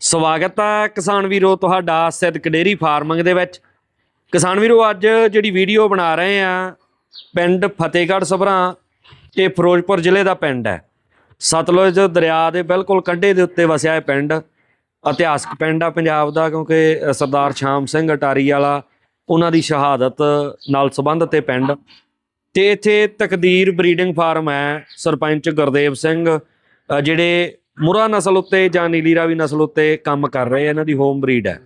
ਸਵਾਗਤ ਹੈ ਕਿਸਾਨ ਵੀਰੋ ਤੁਹਾਡਾ ਸਿੱਧਕ ਡੇਰੀ ਫਾਰਮਿੰਗ ਦੇ ਵਿੱਚ। ਕਿਸਾਨ ਵੀਰੋ, ਅੱਜ ਜਿਹੜੀ ਵੀਡੀਓ ਬਣਾ ਰਹੇ ਆ, ਪਿੰਡ ਫਤਿਹਗੜ੍ਹ ਸਭਰਾ, ਇਹ ਫਿਰੋਜ਼ਪੁਰ ਜ਼ਿਲ੍ਹੇ ਦਾ ਪਿੰਡ ਹੈ। ਸਤਲੁਜ ਦਰਿਆ ਦੇ ਬਿਲਕੁਲ ਕੰਢੇ ਦੇ ਉੱਤੇ ਵਸਿਆ ਇਹ ਪਿੰਡ। ਇਤਿਹਾਸਕ ਪਿੰਡ ਆ ਪੰਜਾਬ ਦਾ, ਕਿਉਂਕਿ ਸਰਦਾਰ ਸ਼ਾਮ ਸਿੰਘ ਅਟਾਰੀ ਵਾਲਾ, ਉਹਨਾਂ ਦੀ ਸ਼ਹਾਦਤ ਨਾਲ ਸੰਬੰਧਿਤ ਇਹ ਪਿੰਡ। ਤੇ ਇੱਥੇ ਤਕਦੀਰ ਬਰੀਡਿੰਗ ਫਾਰਮ ਹੈ, ਸਰਪੰਚ ਗੁਰਦੇਵ ਸਿੰਘ ਜਿਹੜੇ ਮੁਰਾ ਨਸਲ ਉੱਤੇ ਜਾਂ ਨੀਲੀ ਰਾਵੀ ਨਸਲ ਉੱਤੇ ਕੰਮ ਕਰ ਰਹੇ ਆ, ਇਹਨਾਂ ਦੀ ਹੋਮ ਬਰੀਡ ਹੈ।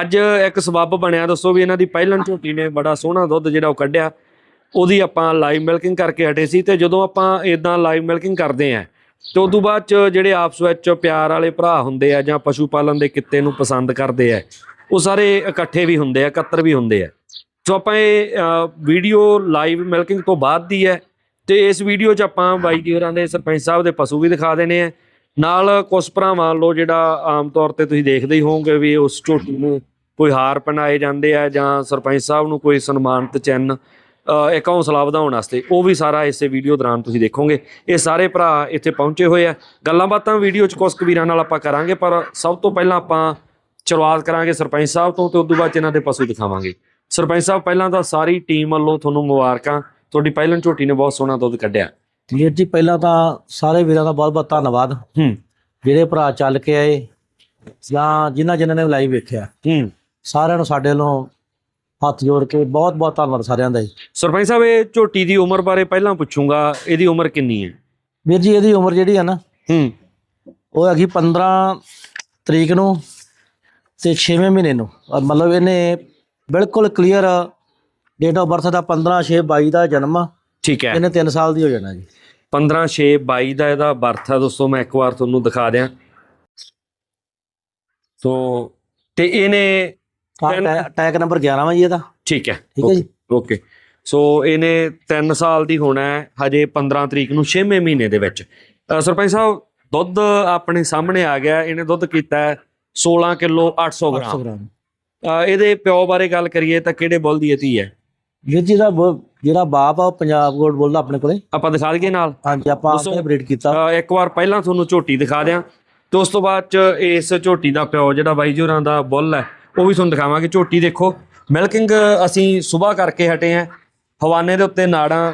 ਅੱਜ ਇੱਕ ਸਬੱਬ ਬਣਿਆ, ਦੱਸੋ ਵੀ ਇਹਨਾਂ ਦੀ ਪਹਿਲਣ ਝੋਟੀ ਨੇ ਬੜਾ ਸੋਹਣਾ ਦੁੱਧ ਜਿਹੜਾ ਉਹ ਕੱਢਿਆ। ਉਹਦੀ ਆਪਾਂ ਲਾਈਵ ਮਿਲਕਿੰਗ ਕਰਕੇ ਹਟੇ ਸੀ ਤੇ ਜਦੋਂ ਆਪਾਂ ਇਦਾਂ ਲਾਈਵ ਮਿਲਕਿੰਗ ਕਰਦੇ ਆਂ, ਤੇ ਤੋਂ ਬਾਅਦ ਚ ਜਿਹੜੇ ਆਪਸ ਵਿੱਚ ਪਿਆਰ ਵਾਲੇ ਭਰਾ ਹੁੰਦੇ ਆ ਜਾਂ ਪਸ਼ੂ ਪਾਲਣ ਦੇ ਕਿੱਤੇ ਨੂੰ ਪਸੰਦ ਕਰਦੇ ਆ, ਉਹ ਸਾਰੇ ਇਕੱਠੇ ਵੀ ਹੁੰਦੇ ਆ, ਇਕੱਤਰ ਵੀ ਹੁੰਦੇ ਆ। ਸੋ ਆਪਾਂ ਇਹ ਵੀਡੀਓ ਲਾਈਵ ਮਿਲਕਿੰਗ ਤੋਂ ਬਾਅਦ ਦੀ ਹੈ। ਤੇ ਇਸ ਵੀਡੀਓ 'ਚ ਆਪਾਂ ਬਾਈ ਜੀ ਹੋਰਾਂ ਦੇ ਸਰਪੰਚ ਸਾਹਿਬ ਦੇ ਪਸ਼ੂ ਵੀ ਦਿਖਾ ਦੇਣੇ ਆ ਨਾਲ ਕੁਝ ਭਰਾਵਾਂ ਲੋ ਜਿਹੜਾ ਆਮ ਤੌਰ ਤੇ ਤੁਸੀਂ ਦੇਖਦੇ ਹੀ ਹੋਵੋਗੇ ਵੀ ਉਸ ਝੋਟੀ ਨੂੰ ਕੋਈ ਹਾਰ ਪਹਿਨਾਏ ਜਾਂਦੇ ਆ ਜਾਂ ਸਰਪੰਚ ਸਾਹਿਬ ਨੂੰ ਕੋਈ ਸਨਮਾਨਿਤ ਚਿੰਨ ਅ, ਇੱਕ ਹੌਸਲਾ ਵਧਾਉਣ ਵਾਸਤੇ ਉਹ ਵੀ ਸਾਰਾ ਇਸੇ ਵੀਡੀਓ ਦੌਰਾਨ ਤੁਸੀਂ ਦੇਖੋਗੇ। ਇਹ ਸਾਰੇ ਭਰਾ ਇੱਥੇ ਪਹੁੰਚੇ ਹੋਏ ਆ। ਗੱਲਾਂ ਬਾਤਾਂ ਵੀਡੀਓ 'ਚ ਕੁਝ ਕਬੀਰਾਂ ਨਾਲ ਆਪਾਂ ਕਰਾਂਗੇ ਪਰ ਸਭ ਤੋਂ ਪਹਿਲਾਂ ਆਪਾਂ ਸ਼ੁਰੂਆਤ ਕਰਾਂਗੇ ਸਰਪੰਚ ਸਾਹਿਬ ਤੋਂ ਤੇ ਉਸ ਤੋਂ ਬਾਅਦ ਇਹਨਾਂ ਦੇ ਪਸ਼ੂ ਦਿਖਾਵਾਂਗੇ। ਸਰਪੰਚ ਸਾਹਿਬ ਪਹਿਲਾਂ ਤਾਂ ਸਾਰੀ ਟੀਮ ਵੱਲੋਂ ਤੁਹਾਨੂੰ ਮੁਬਾਰਕਾਂ। ਤੁਹਾਡੀ ਪਹਿਲਣ ਝੋਟੀ ਨੇ ਬਹੁਤ ਸੋਹਣਾ ਦੁੱਧ ਕੱਢਿਆ। ਵੀਰ ਜੀ ਪਹਿਲਾਂ ਤਾਂ ਸਾਰੇ ਵੀਰਾਂ ਦਾ ਬਹੁਤ ਬਹੁਤ ਧੰਨਵਾਦ। ਹੂੰ। ਜਿਹੜੇ ਭਰਾ ਚੱਲ ਕੇ ਆਏ ਜਾਂ ਜਿਨ੍ਹਾਂ ਜਿਨ੍ਹਾਂ ਨੇ ਲਾਈਵ ਵੇਖਿਆ ਹੂੰ। ਸਾਰਿਆਂ ਨੂੰ ਸਾਡੇ ਵੱਲੋਂ ਹੱਥ ਜੋੜ ਕੇ ਬਹੁਤ ਬਹੁਤ ਧੰਨਵਾਦ ਸਾਰਿਆਂ ਦਾ ਜੀ। ਸਰਪੰਚ ਸਾਹਿਬ ਇਹ ਝੋਟੀ ਦੀ ਉਮਰ ਬਾਰੇ ਪਹਿਲਾਂ ਪੁੱਛੂੰਗਾ ਇਹਦੀ ਉਮਰ ਕਿੰਨੀ ਹੈ? ਵੀਰ ਜੀ ਇਹਦੀ ਉਮਰ ਜਿਹੜੀ ਆ ਨਾ ਹੂੰ। ਉਹ ਹੈਗੀ 15 ਤਰੀਕ ਨੂੰ ਤੇ 6ਵੇਂ ਮਹੀਨੇ ਨੂੰ। ਮਤਲਬ ਇਹਨੇ ਬਿਲਕੁਲ ਕਲੀਅਰ ਡੇਟ ਆਫ ਬਰਥ ਦਾ 15 6 22 ਦਾ ਜਨਮ ਆ। ਠੀਕ ਹੈ। ਇਹਨੇ 3 ਸਾਲ ਦੀ ਹੋ ਜਾਣਾ ਜੀ। 15 6 22 ਦਾ ਇਹਦਾ ਬਰਥ ਹੈ ਦੋਸਤੋ ਮੈਂ ਇੱਕ ਵਾਰ ਤੁਹਾਨੂੰ ਦਿਖਾ ਦਿਆਂ। ਸੋ ਤੇ ਇਹਨੇ ਟੈਗ ਨੰਬਰ 11 ਵਾ ਜੀ ਇਹਦਾ। ਠੀਕ ਹੈ। ਠੀਕ ਹੈ ਜੀ। ਓਕੇ ਸੋ ਇਹਨੇ 3 ਸਾਲ ਦੀ ਹੋਣਾ ਹੈ ਹਜੇ 15 ਤਰੀਕ ਨੂੰ 6ਵੇਂ ਮਹੀਨੇ ਦੇ ਵਿੱਚ। ਸਰਪੰਚ ਸਾਹਿਬ ਦੁੱਧ ਆਪਣੇ ਸਾਹਮਣੇ ਆ ਗਿਆ ਇਹਨੇ ਦੁੱਧ ਕੀਤਾ ਹੈ 16 ਕਿਲੋ 800 800 ਗ੍ਰਾਮ। ਇਹਦੇ ਪਿਓ ਬਾਰੇ ਗੱਲ ਕਰੀਏ ਤਾਂ ਕਿਹੜੇ ਬੁੱਲ ਦੀ ਧੀ ਹੈ? ਵੀਰ ਜੀ ਦਾ ਜਿਹੜਾ ਬਾਪ ਆ ਉਹ ਪੰਜਾਬ ਗੋਲਡ ਬੋਲਦਾ ਆਪਣੇ ਕੋਲੇ। ਆਪਾਂ ਦਿਖਾ ਦਈਏ ਨਾਲ? ਹਾਂਜੀ ਆਪਾਂ। ਆਪੇ ਬਰੀਡ ਕੀਤਾ। ਅ, ਇੱਕ ਵਾਰ ਪਹਿਲਾਂ ਤੁਹਾਨੂੰ ਝੋਟੀ ਦਿਖਾ ਦਿਆਂ। ਤੇ ਉਸ ਤੋਂ ਬਾਅਦ ਚ ਇਸ ਝੋਟੀ ਦਾ ਪਿਓ ਜਿਹੜਾ ਬਾਈ ਜੋਰਾਂ ਦਾ ਬੁੱਲ ਹੈ ਉਹ ਵੀ ਤੁਹਾਨੂੰ ਦਿਖਾਵਾਂਗੇ। ਝੋਟੀ ਦੇਖੋ। ਮਿਲਕਿੰਗ ਅਸੀਂ ਸਵੇਰ ਕਰਕੇ ਹਟੇ ਆਂ ਹਵਾਨੇ ਦੇ ਉੱਤੇ ਨਾੜਾਂ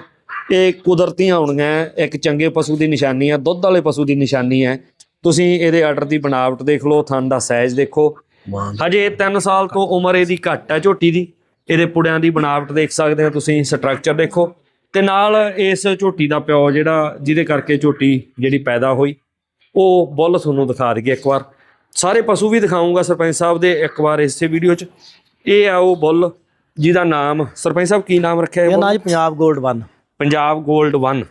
ਇਹ ਕੁਦਰਤੀ ਆਉਣੀਆਂ ਹੈ। ਇੱਕ ਚੰਗੇ ਪਸ਼ੂ ਦੀ ਨਿਸ਼ਾਨੀ ਹੈ ਦੁੱਧ ਵਾਲੇ ਪਸ਼ੂ ਦੀ ਨਿਸ਼ਾਨੀ ਹੈ। ਤੁਸੀਂ ਇਹਦੇ ਆਰਡਰ ਦੀ ਬਣਾਵਟ ਦੇਖ ਲਓ ਥਣ ਦਾ ਸਾਈਜ਼ ਦੇਖੋ। ਹਜੇ 3 ਸਾਲ ਤੋਂ ਉਮਰ ਇਹਦੀ ਘੱਟ ਹੈ ਝੋਟੀ ਦੀ। ਇਹਦੇ ਪੁੜਿਆਂ ਦੀ ਬਣਾਵਟ ਦੇਖ ਸਕਦੇ ਹੋ ਤੁਸੀਂ ਸਟਰਕਚਰ ਦੇਖੋ। ਤੇ ਨਾਲ ਇਸ ਝੋਟੀ ਦਾ ਪਿਓ ਜਿਹੜਾ ਜਿਹਦੇ ਕਰਕੇ ਝੋਟੀ ਜਿਹੜੀ ਪੈਦਾ ਹੋਈ ਉਹ ਬੁੱਲ ਤੁਹਾਨੂੰ ਦਿਖਾ ਦਈਏ ਇੱਕ ਵਾਰ। ਸਾਰੇ ਪਸ਼ੂ ਵੀ ਦਿਖਾਉਂਗਾ ਸਰਪੰਚ ਸਾਹਿਬ ਦੇ ਇੱਕ ਵਾਰ ਇਸੇ ਵੀਡੀਓ 'ਚ। ਇਹ ਆ ਉਹ ਬੁੱਲ ਜਿਹਦਾ ਨਾਮ ਸਰਪੰਚ ਸਾਹਿਬ ਕੀ ਨਾਮ ਰੱਖਿਆ ਇਹ ਇਹ ਬੁੱਲ? ਨਾ ਜੀ ਪੰਜਾਬ ਗੋਲਡ 1 ਪੰਜਾਬ 골ਡ 1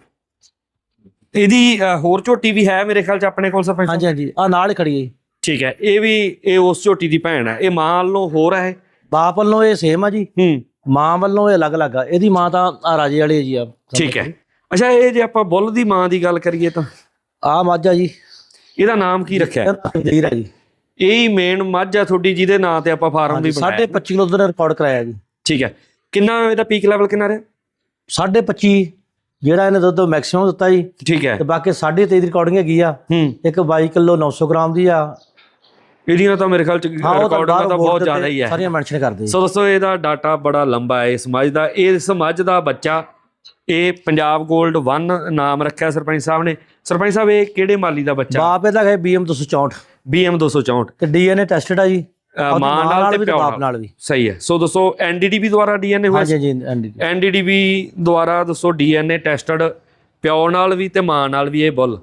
ਇਹਦੀ ਹੋਰ ਝੋਟੀ ਵੀ ਹੈ ਮੇਰੇ ਖਿਆਲ 'ਚ ਆਪਣੇ ਕੋਲ ਸਰਪੰਚ? ਹਾਂਜੀ ਹਾਂਜੀ। ਆ ਨਾਲ ਖੜੀ ਹੈ। ਠੀਕ ਹੈ ਇਹ ਵੀ ਇਹ ਉਸ ਝੋਟੀ ਦੀ ਭੈਣ ਹੈ। ਇਹ ਮਾਂ ਵੱਲੋਂ ਹੋਰ ਹੈ। ਬਾਪ ਵੱਲੋਂ ਇਹ ਸੇਮ ਆ ਜੀ। ਹੂੰ। ਮਾਂ ਵੱਲੋਂ ਇਹ ਅਲੱਗ-ਅਲੱਗ ਆ। ਇਹਦੀ ਮਾਂ ਤਾਂ ਆ ਰਾਜੇ ਵਾਲੀ ਹੈ ਜੀ ਆ ਠੀਕ ਹੈ। ਅੱਛਾ ਇਹ ਜੇ ਆਪਾਂ ਬੁੱਲ ਦੀ ਮਾਂ ਦੀ ਗੱਲ ਕਰੀਏ ਤਾਂ? ਆ ਮੱਝ ਜੀ। ਇਹਦਾ ਨਾਮ ਕੀ ਰੱਖਿਆ? ਜੀਰ ਆ ਜੀ। ਇਹ ਹੀ ਮੇਨ ਮੱਝ ਤੁਹਾਡੀ ਜਿਹਦੇ ਨਾਂ ਤੇ ਆਪਾਂ ਫਾਰਮ ਵੀ ਬਣਾਇਆ ਸਾਢੇ 25 ਕਿਲੋ ਦਾ ਰਿਕਾਰਡ ਕਰਾਇਆ ਜੀ। ਠੀਕ ਹੈ। ਕਿੰਨਾ ਇਹਦਾ ਪੀਕ ਲੈਵਲ ਕਿੰਨਾ ਰਿਹਾ? ਸਾਢੇ 25 ਜਿਹੜਾ ਇਹਨੇ ਦੁੱਧ ਮੈਕਸਿਮਮ ਦਿੱਤਾ ਜੀ। ਠੀਕ ਹੈ। ਤੇ ਬਾਕੀ ਸਾਢੇ 23 ਦੀ ਰਿਕਾਰਡਿੰਗ ਹੈਗੀ ਆ। ਇੱਕ 22 ਕਿਲੋ 900 ਗ੍ਰਾਮ ਦੀ ਆ। ਇਹਦੀਆਂ ਤਾਂ ਮੇਰੇ ਖਿਆਲ ਚ ਰਿਕਾਰਡਿੰਗ ਤਾਂ ਬਹੁਤ ਜ਼ਿਆਦਾ ਹੀ ਹੈ। ਸਾਰੀਆਂ ਮੈਂਸ਼ਨ ਕਰਦੇ। ਸੋ। ਦੋਸਤੋ ਇਹਦਾ ਡਾਟਾ ਬੜਾ ਲੰਬਾ ਹੈ ਇਸ ਮੱਝ ਦਾ। ਇਸ ਮੱਝ ਦਾ ਬੱਚਾ ਇਹ ਪੰਜਾਬ 골ਡ 1 ਨਾਮ ਰੱਖਿਆ ਸਰਪੰਚ ਸਾਹਿਬ ਨੇ। ਸਰਪੰਚ ਸਾਹਿਬ ਇਹ ਕਿਹੜੇ ਮਾਲੀ ਦਾ ਬੱਚਾ? ਬਾਪ ਇਹਦਾ ਹੈ BM 264 BM 264 ਤੇ DNA ਟੈਸਟਡ ਆ ਜੀ। ਮਾਂ ਨਾਲ ਤੇ ਪਿਓ ਨਾਲ। ਵੀ। ਸਹੀ ਹੈ। ਸੋ ਦੋਸਤੋ ਐਨਡੀਡੀਬੀ ਦੁਆਰਾ ਡੀਐਨਏ ਹੋਇਆ ਹਾਂਜੀ ਹਾਂਜੀ ਐਨਡੀਡੀਬੀ ਦੁਆਰਾ ਦੱਸੋ ਡੀਐਨਏ ਟੈਸਟਡ ਪਿਓ ਨਾਲ ਵੀ ਤੇ ਮਾਂ ਨਾਲ ਵੀ ਇਹ ਬੁੱਲ।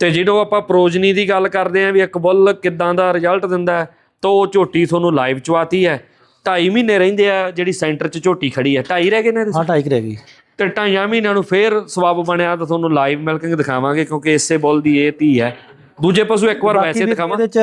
ਤੇ ਜਦੋਂ ਆਪਾਂ ਪ੍ਰੋਜਨੀ ਦੀ ਗੱਲ ਕਰਦੇ ਆਂ ਵੀ ਇੱਕ ਬੁੱਲ ਕਿੱਦਾਂ ਦਾ ਰਿਜ਼ਲਟ ਦਿੰਦਾ ਤਾਂ ਉਹ ਝੋਟੀ ਤੁਹਾਨੂੰ ਲਾਈਵ ਚਵਾਤੀ ਹੈ। 2.5 ਮਹੀਨੇ ਰਹਿੰਦੇ ਆ ਜਿਹੜੀ ਸੈਂਟਰ 'ਚ ਝੋਟੀ ਖੜੀ ਹੈ। 2.5 ਰਹਿ ਗਏ ਨੇ? ਹਾਂ ਢਾਈ ਕੁ ਰਹਿ ਗਈ। ਤੇ 2.5 ਮਹੀਨਿਆਂ ਨੂੰ ਫੇਰ ਸਵਾਬ ਬਣਿਆ ਤਾਂ ਤੁਹਾਨੂੰ ਲਾਈਵ ਮਿਲਕਿੰਗ ਦਿਖਾਵਾਂਗੇ ਕਿਉਂਕਿ ਇਸੇ ਬੁੱਲ ਦੀ ਇਹ ਧੀ ਹੈ। ਦੂਜੇ ਪਸ਼ੂ ਇੱਕ ਵਾਰ ਵੈਸੇ ਦਿਖਾਵਾਂ। ਇਹਦੇ ਚ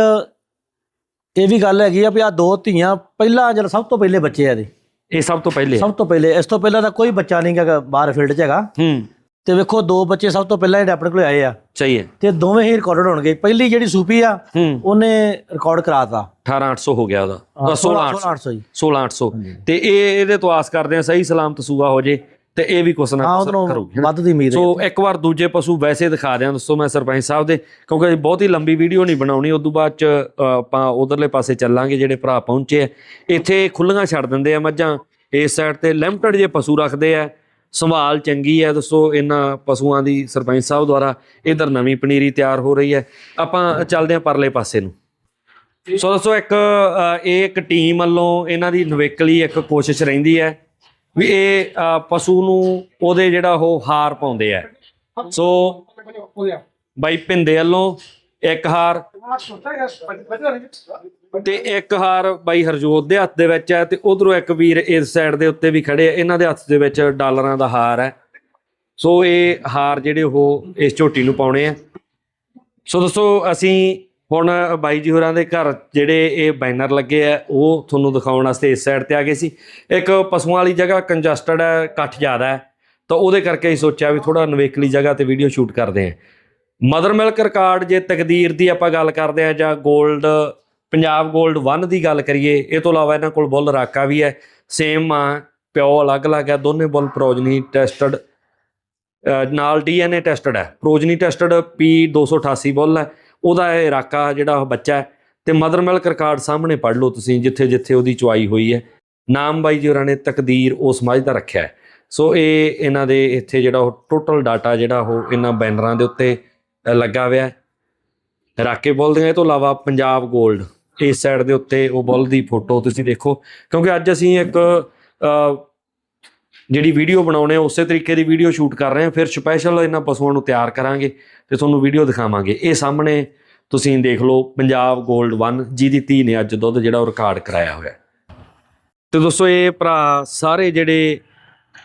ਇਹ ਵੀ ਗੱਲ ਹੈਗੀ ਆ ਵੀ ਆ ਦੋ ਧੀਆਂ ਪਹਿਲਾਂ ਜਦ ਸਭ ਤੋਂ ਪਹਿਲੇ ਬੱਚੇ ਆ ਇਹਦੇ। ਇਹ ਸਭ ਤੋਂ ਪਹਿਲੇ ਸਭ ਤੋਂ ਪਹਿਲੇ ਇਸ ਤੋਂ ਪਹਿਲਾਂ ਤਾਂ ਕੋਈ ਬੱਚਾ ਨਹੀਂ ਗਾ ਬਾਹਰ ਫੀਲਡ 'ਚ ਹੈਗਾ। ਹੂੰ। ਤੇ ਵੇਖੋ ਦੋ ਬੱਚੇ ਸਭ ਤੋਂ ਪਹਿਲਾਂ ਜਿਹੜੇ ਆਪਣੇ ਕੋਲ ਆਏ ਆ। ਸਹੀ ਹੈ। ਤੇ ਦੋਵੇਂ ਹੀ ਰਿਕਾਰਡਡ ਹੋਣਗੇ। ਪਹਿਲੀ ਜਿਹੜੀ ਸੂਪੀ ਆ ਹੂੰ। ਉਹਨੇ ਰਿਕਾਰਡ ਕਰਾਤਾ। 18800 ਹੋ ਗਿਆ ਉਹਦਾ। 16800 16800 ਜੀ 16800 ਤੇ ਇਹ ਇਹਦੇ ਤੋਂ ਆਸ ਕਰਦੇ ਆ ਸਹੀ ਸਲਾਮਤ ਸੂਆ ਹੋ ਜੇ ਤੇ ਇਹ ਵੀ ਕੁਛ ਨਾ ਹਾਂ ਕਰੂਗੀ। ਵੱਧ ਦੀ ਉਮੀਦ ਹੈ। ਸੋ ਇੱਕ ਵਾਰ ਦੂਜੇ ਪਸ਼ੂ ਵੈਸੇ ਦਿਖਾ ਦਿਆਂ ਦੱਸੋ ਮੈਂ ਸਰਪੰਚ ਸਾਹਿਬ ਦੇ ਕਿਉਂਕਿ ਬਹੁਤੀ ਲੰਬੀ ਵੀਡੀਓ ਨਹੀਂ ਬਣਾਉਣੀ ਉਦੋਂ ਬਾਅਦ ਚ ਆਪਾਂ ਉਧਰਲੇ ਪਾਸੇ ਚੱਲਾਂਗੇ ਜਿਹੜੇ ਭਰਾ ਪਹੁੰਚੇ ਆ। ਇੱਥੇ ਖੁੱਲੀਆਂ ਛੱਡ ਦਿੰਦੇ ਆ ਮੱਝਾਂ। ਇਸ ਸਾਈਡ ਤੇ ਲਿਮਟਡ ਜੇ ਪਸ਼ੂ ਰੱਖਦੇ ਆ ਸੰਭਾਲ ਚੰਗੀ ਹੈ ਦੱਸੋ ਇਹਨਾਂ ਪਸ਼ੂਆਂ ਦੀ ਸਰਪੰਚ ਸਾਹਿਬ ਦੁਆਰਾ ਇਧਰ ਨਵੀਂ ਪਨੀਰੀ ਤਿਆਰ ਹੋ ਰਹੀ ਹੈ। ਆਪਾਂ ਚੱਲਦੇ ਆ ਪਰਲੇ ਪਾਸੇ ਨੂੰ। ਸੋ ਦੱਸੋ ਇੱਕ ਇਹ ਇੱਕ ਟੀਮ ਵੱਲੋਂ ਇਹਨਾਂ ਦੀ ਨਵੇਕਲੀ ਇੱਕ ਕੋਸ਼ਿਸ਼ ਰਹਿੰਦੀ ਹੈ ਵੀ ਇਹ ਪਸ਼ੂ ਨੂੰ ਉਹਦੇ ਜਿਹੜਾ ਉਹ ਹਾਰ ਪਾਉਂਦੇ ਆ। ਸੋ ਬਾਈ ਭਿੰਦੇ ਵੱਲੋਂ ਇੱਕ ਹਾਰ। ਤੇ ਇੱਕ ਹਾਰ ਬਾਈ ਹਰਜੋਤ ਦੇ ਹੱਥ ਦੇ ਵਿੱਚ ਹੈ ਤੇ ਉਧਰੋਂ ਇੱਕ ਵੀਰ ਇਸ ਸਾਈਡ ਦੇ ਉੱਤੇ ਵੀ ਖੜੇ ਆ। ਇਹਨਾਂ ਦੇ ਹੱਥ ਦੇ ਵਿੱਚ ਡਾਲਰਾਂ ਦਾ ਹਾਰ ਹੈ। ਸੋ ਇਹ ਹਾਰ ਜਿਹੜੇ ਉਹ ਇਸ ਝੋਟੀ ਨੂੰ ਪਾਉਣੇ ਆ। ਸੋ ਦੋਸਤੋ, ਅਸੀਂ ਹੁਣ ਬਾਈ ਜੀ ਹੋਰਾਂ ਦੇ ਘਰ ਜਿਹੜੇ ਇਹ ਬੈਨਰ ਲੱਗੇ ਆ, ਉਹ ਤੁਹਾਨੂੰ ਦਿਖਾਉਣ ਵਾਸਤੇ ਇਸ ਸਾਈਡ ਤੇ ਆ ਗਏ ਸੀ। ਇੱਕ ਪਸ਼ੂਆਂ ਵਾਲੀ ਜਗ੍ਹਾ ਕੰਜਸਟਡ ਹੈ ਇਕੱਠ ਜ਼ਿਆਦਾ ਹੈ। ਤਾਂ ਉਹਦੇ ਕਰਕੇ ਅਸੀਂ ਸੋਚਿਆ ਵੀ ਥੋੜਾ ਨਵੇਕਲੀ ਜਗ੍ਹਾ ਤੇ ਵੀਡੀਓ ਸ਼ੂਟ ਕਰਦੇ ਆ ਮਦਰ ਮਿਲਕ ਰਿਕਾਰਡ ਜੇ ਤਕਦੀਰ ਦੀ ਆਪਾਂ ਗੱਲ ਕਰਦੇ ਆ ਜਾਂ 골ਡ ਪੰਜਾਬ 골ਡ 1 ਦੀ ਗੱਲ ਕਰੀਏ, ਇਹ ਤੋਂ ਇਲਾਵਾ ਇਹਨਾਂ ਕੋਲ ਬੁੱਲ ਰਾਕਾ ਵੀ ਹੈ। ਸੇਮ ਆ, ਪਿਓ ਅਲੱਗ-ਅਲੱਗ ਹੈ, ਦੋਨੇ ਬੁੱਲ ਪ੍ਰੋਜਨੀ ਟੈਸਟਡ ਨਾਲ ਡੀਐਨਏ ਟੈਸਟਡ ਹੈ। ਪ੍ਰੋਜਨੀ ਟੈਸਟਡ ਪੀ 288 ਬੁੱਲ ਹੈ, ਉਹਦਾ ਇਹ ਰਾਕਾ ਜਿਹੜਾ ਉਹ ਬੱਚਾ ਹੈ। ਤੇ ਮਦਰ ਮਿਲਕ ਰਿਕਾਰਡ ਸਾਹਮਣੇ ਪੜ ਲਓ ਤੁਸੀਂ, ਜਿੱਥੇ ਜਿੱਥੇ ਉਹਦੀ ਚੁਆਈ ਹੋਈ ਹੈ। ਨਾਮ ਬਾਈ ਜੀ ਹੋਰਾਂ ਨੇ ਤਕਦੀਰ ਉਹ ਸਮਾਜ ਦਾ ਰੱਖਿਆ ਸੋ ਇਹ ਇਹਨਾਂ ਦੇ ਇੱਥੇ ਜਿਹੜਾ ਉਹ ਟੋਟਲ ਡਾਟਾ ਜਿਹੜਾ ਉਹ ਇਹਨਾਂ ਬੈਨਰਾਂ ਦੇ ਉੱਤੇ ਲੱਗਾ ਹੋਇਆ ਹੈ। ਰਾਕੇ ਬੁੱਲ ਦੀਆਂ ਇਹ ਤੋਂ ਇਲਾਵਾ ਪੰਜਾਬ 골ਡ ਇਸ ਸਾਈਡ ਦੇ ਉੱਤੇ ਉਹ ਬੁੱਲ ਦੀ ਫੋਟੋ ਤੁਸੀਂ ਦੇਖੋ। ਕਿਉਂਕਿ ਅੱਜ ਅਸੀਂ ਇੱਕ ਜਿਹੜੀ ਵੀਡੀਓ ਬਣਾਉਣੇ, ਉਸੇ ਤਰੀਕੇ ਦੀ ਵੀਡੀਓ ਸ਼ੂਟ ਕਰ ਰਹੇ ਹਾਂ। ਫਿਰ ਸਪੈਸ਼ਲ ਇਹਨਾਂ ਪਸ਼ੂਆਂ ਨੂੰ ਤਿਆਰ ਕਰਾਂਗੇ ਤੇ ਤੁਹਾਨੂੰ ਵੀਡੀਓ ਦਿਖਾਵਾਂਗੇ। ਇਹ ਸਾਹਮਣੇ ਤੁਸੀਂ ਦੇਖ ਲਓ, ਪੰਜਾਬ 골ਡ 1 ਜਿਹਦੀ ਧੀ ਨੇ ਅੱਜ ਦੁੱਧ ਜਿਹੜਾ ਉਹ ਰਿਕਾਰਡ ਕਰਾਇਆ ਹੋਇਆ ਹੈ। ਤੇ ਦੋਸਤੋ, ਇਹ ਭਰਾ ਸਾਰੇ ਜਿਹੜੇ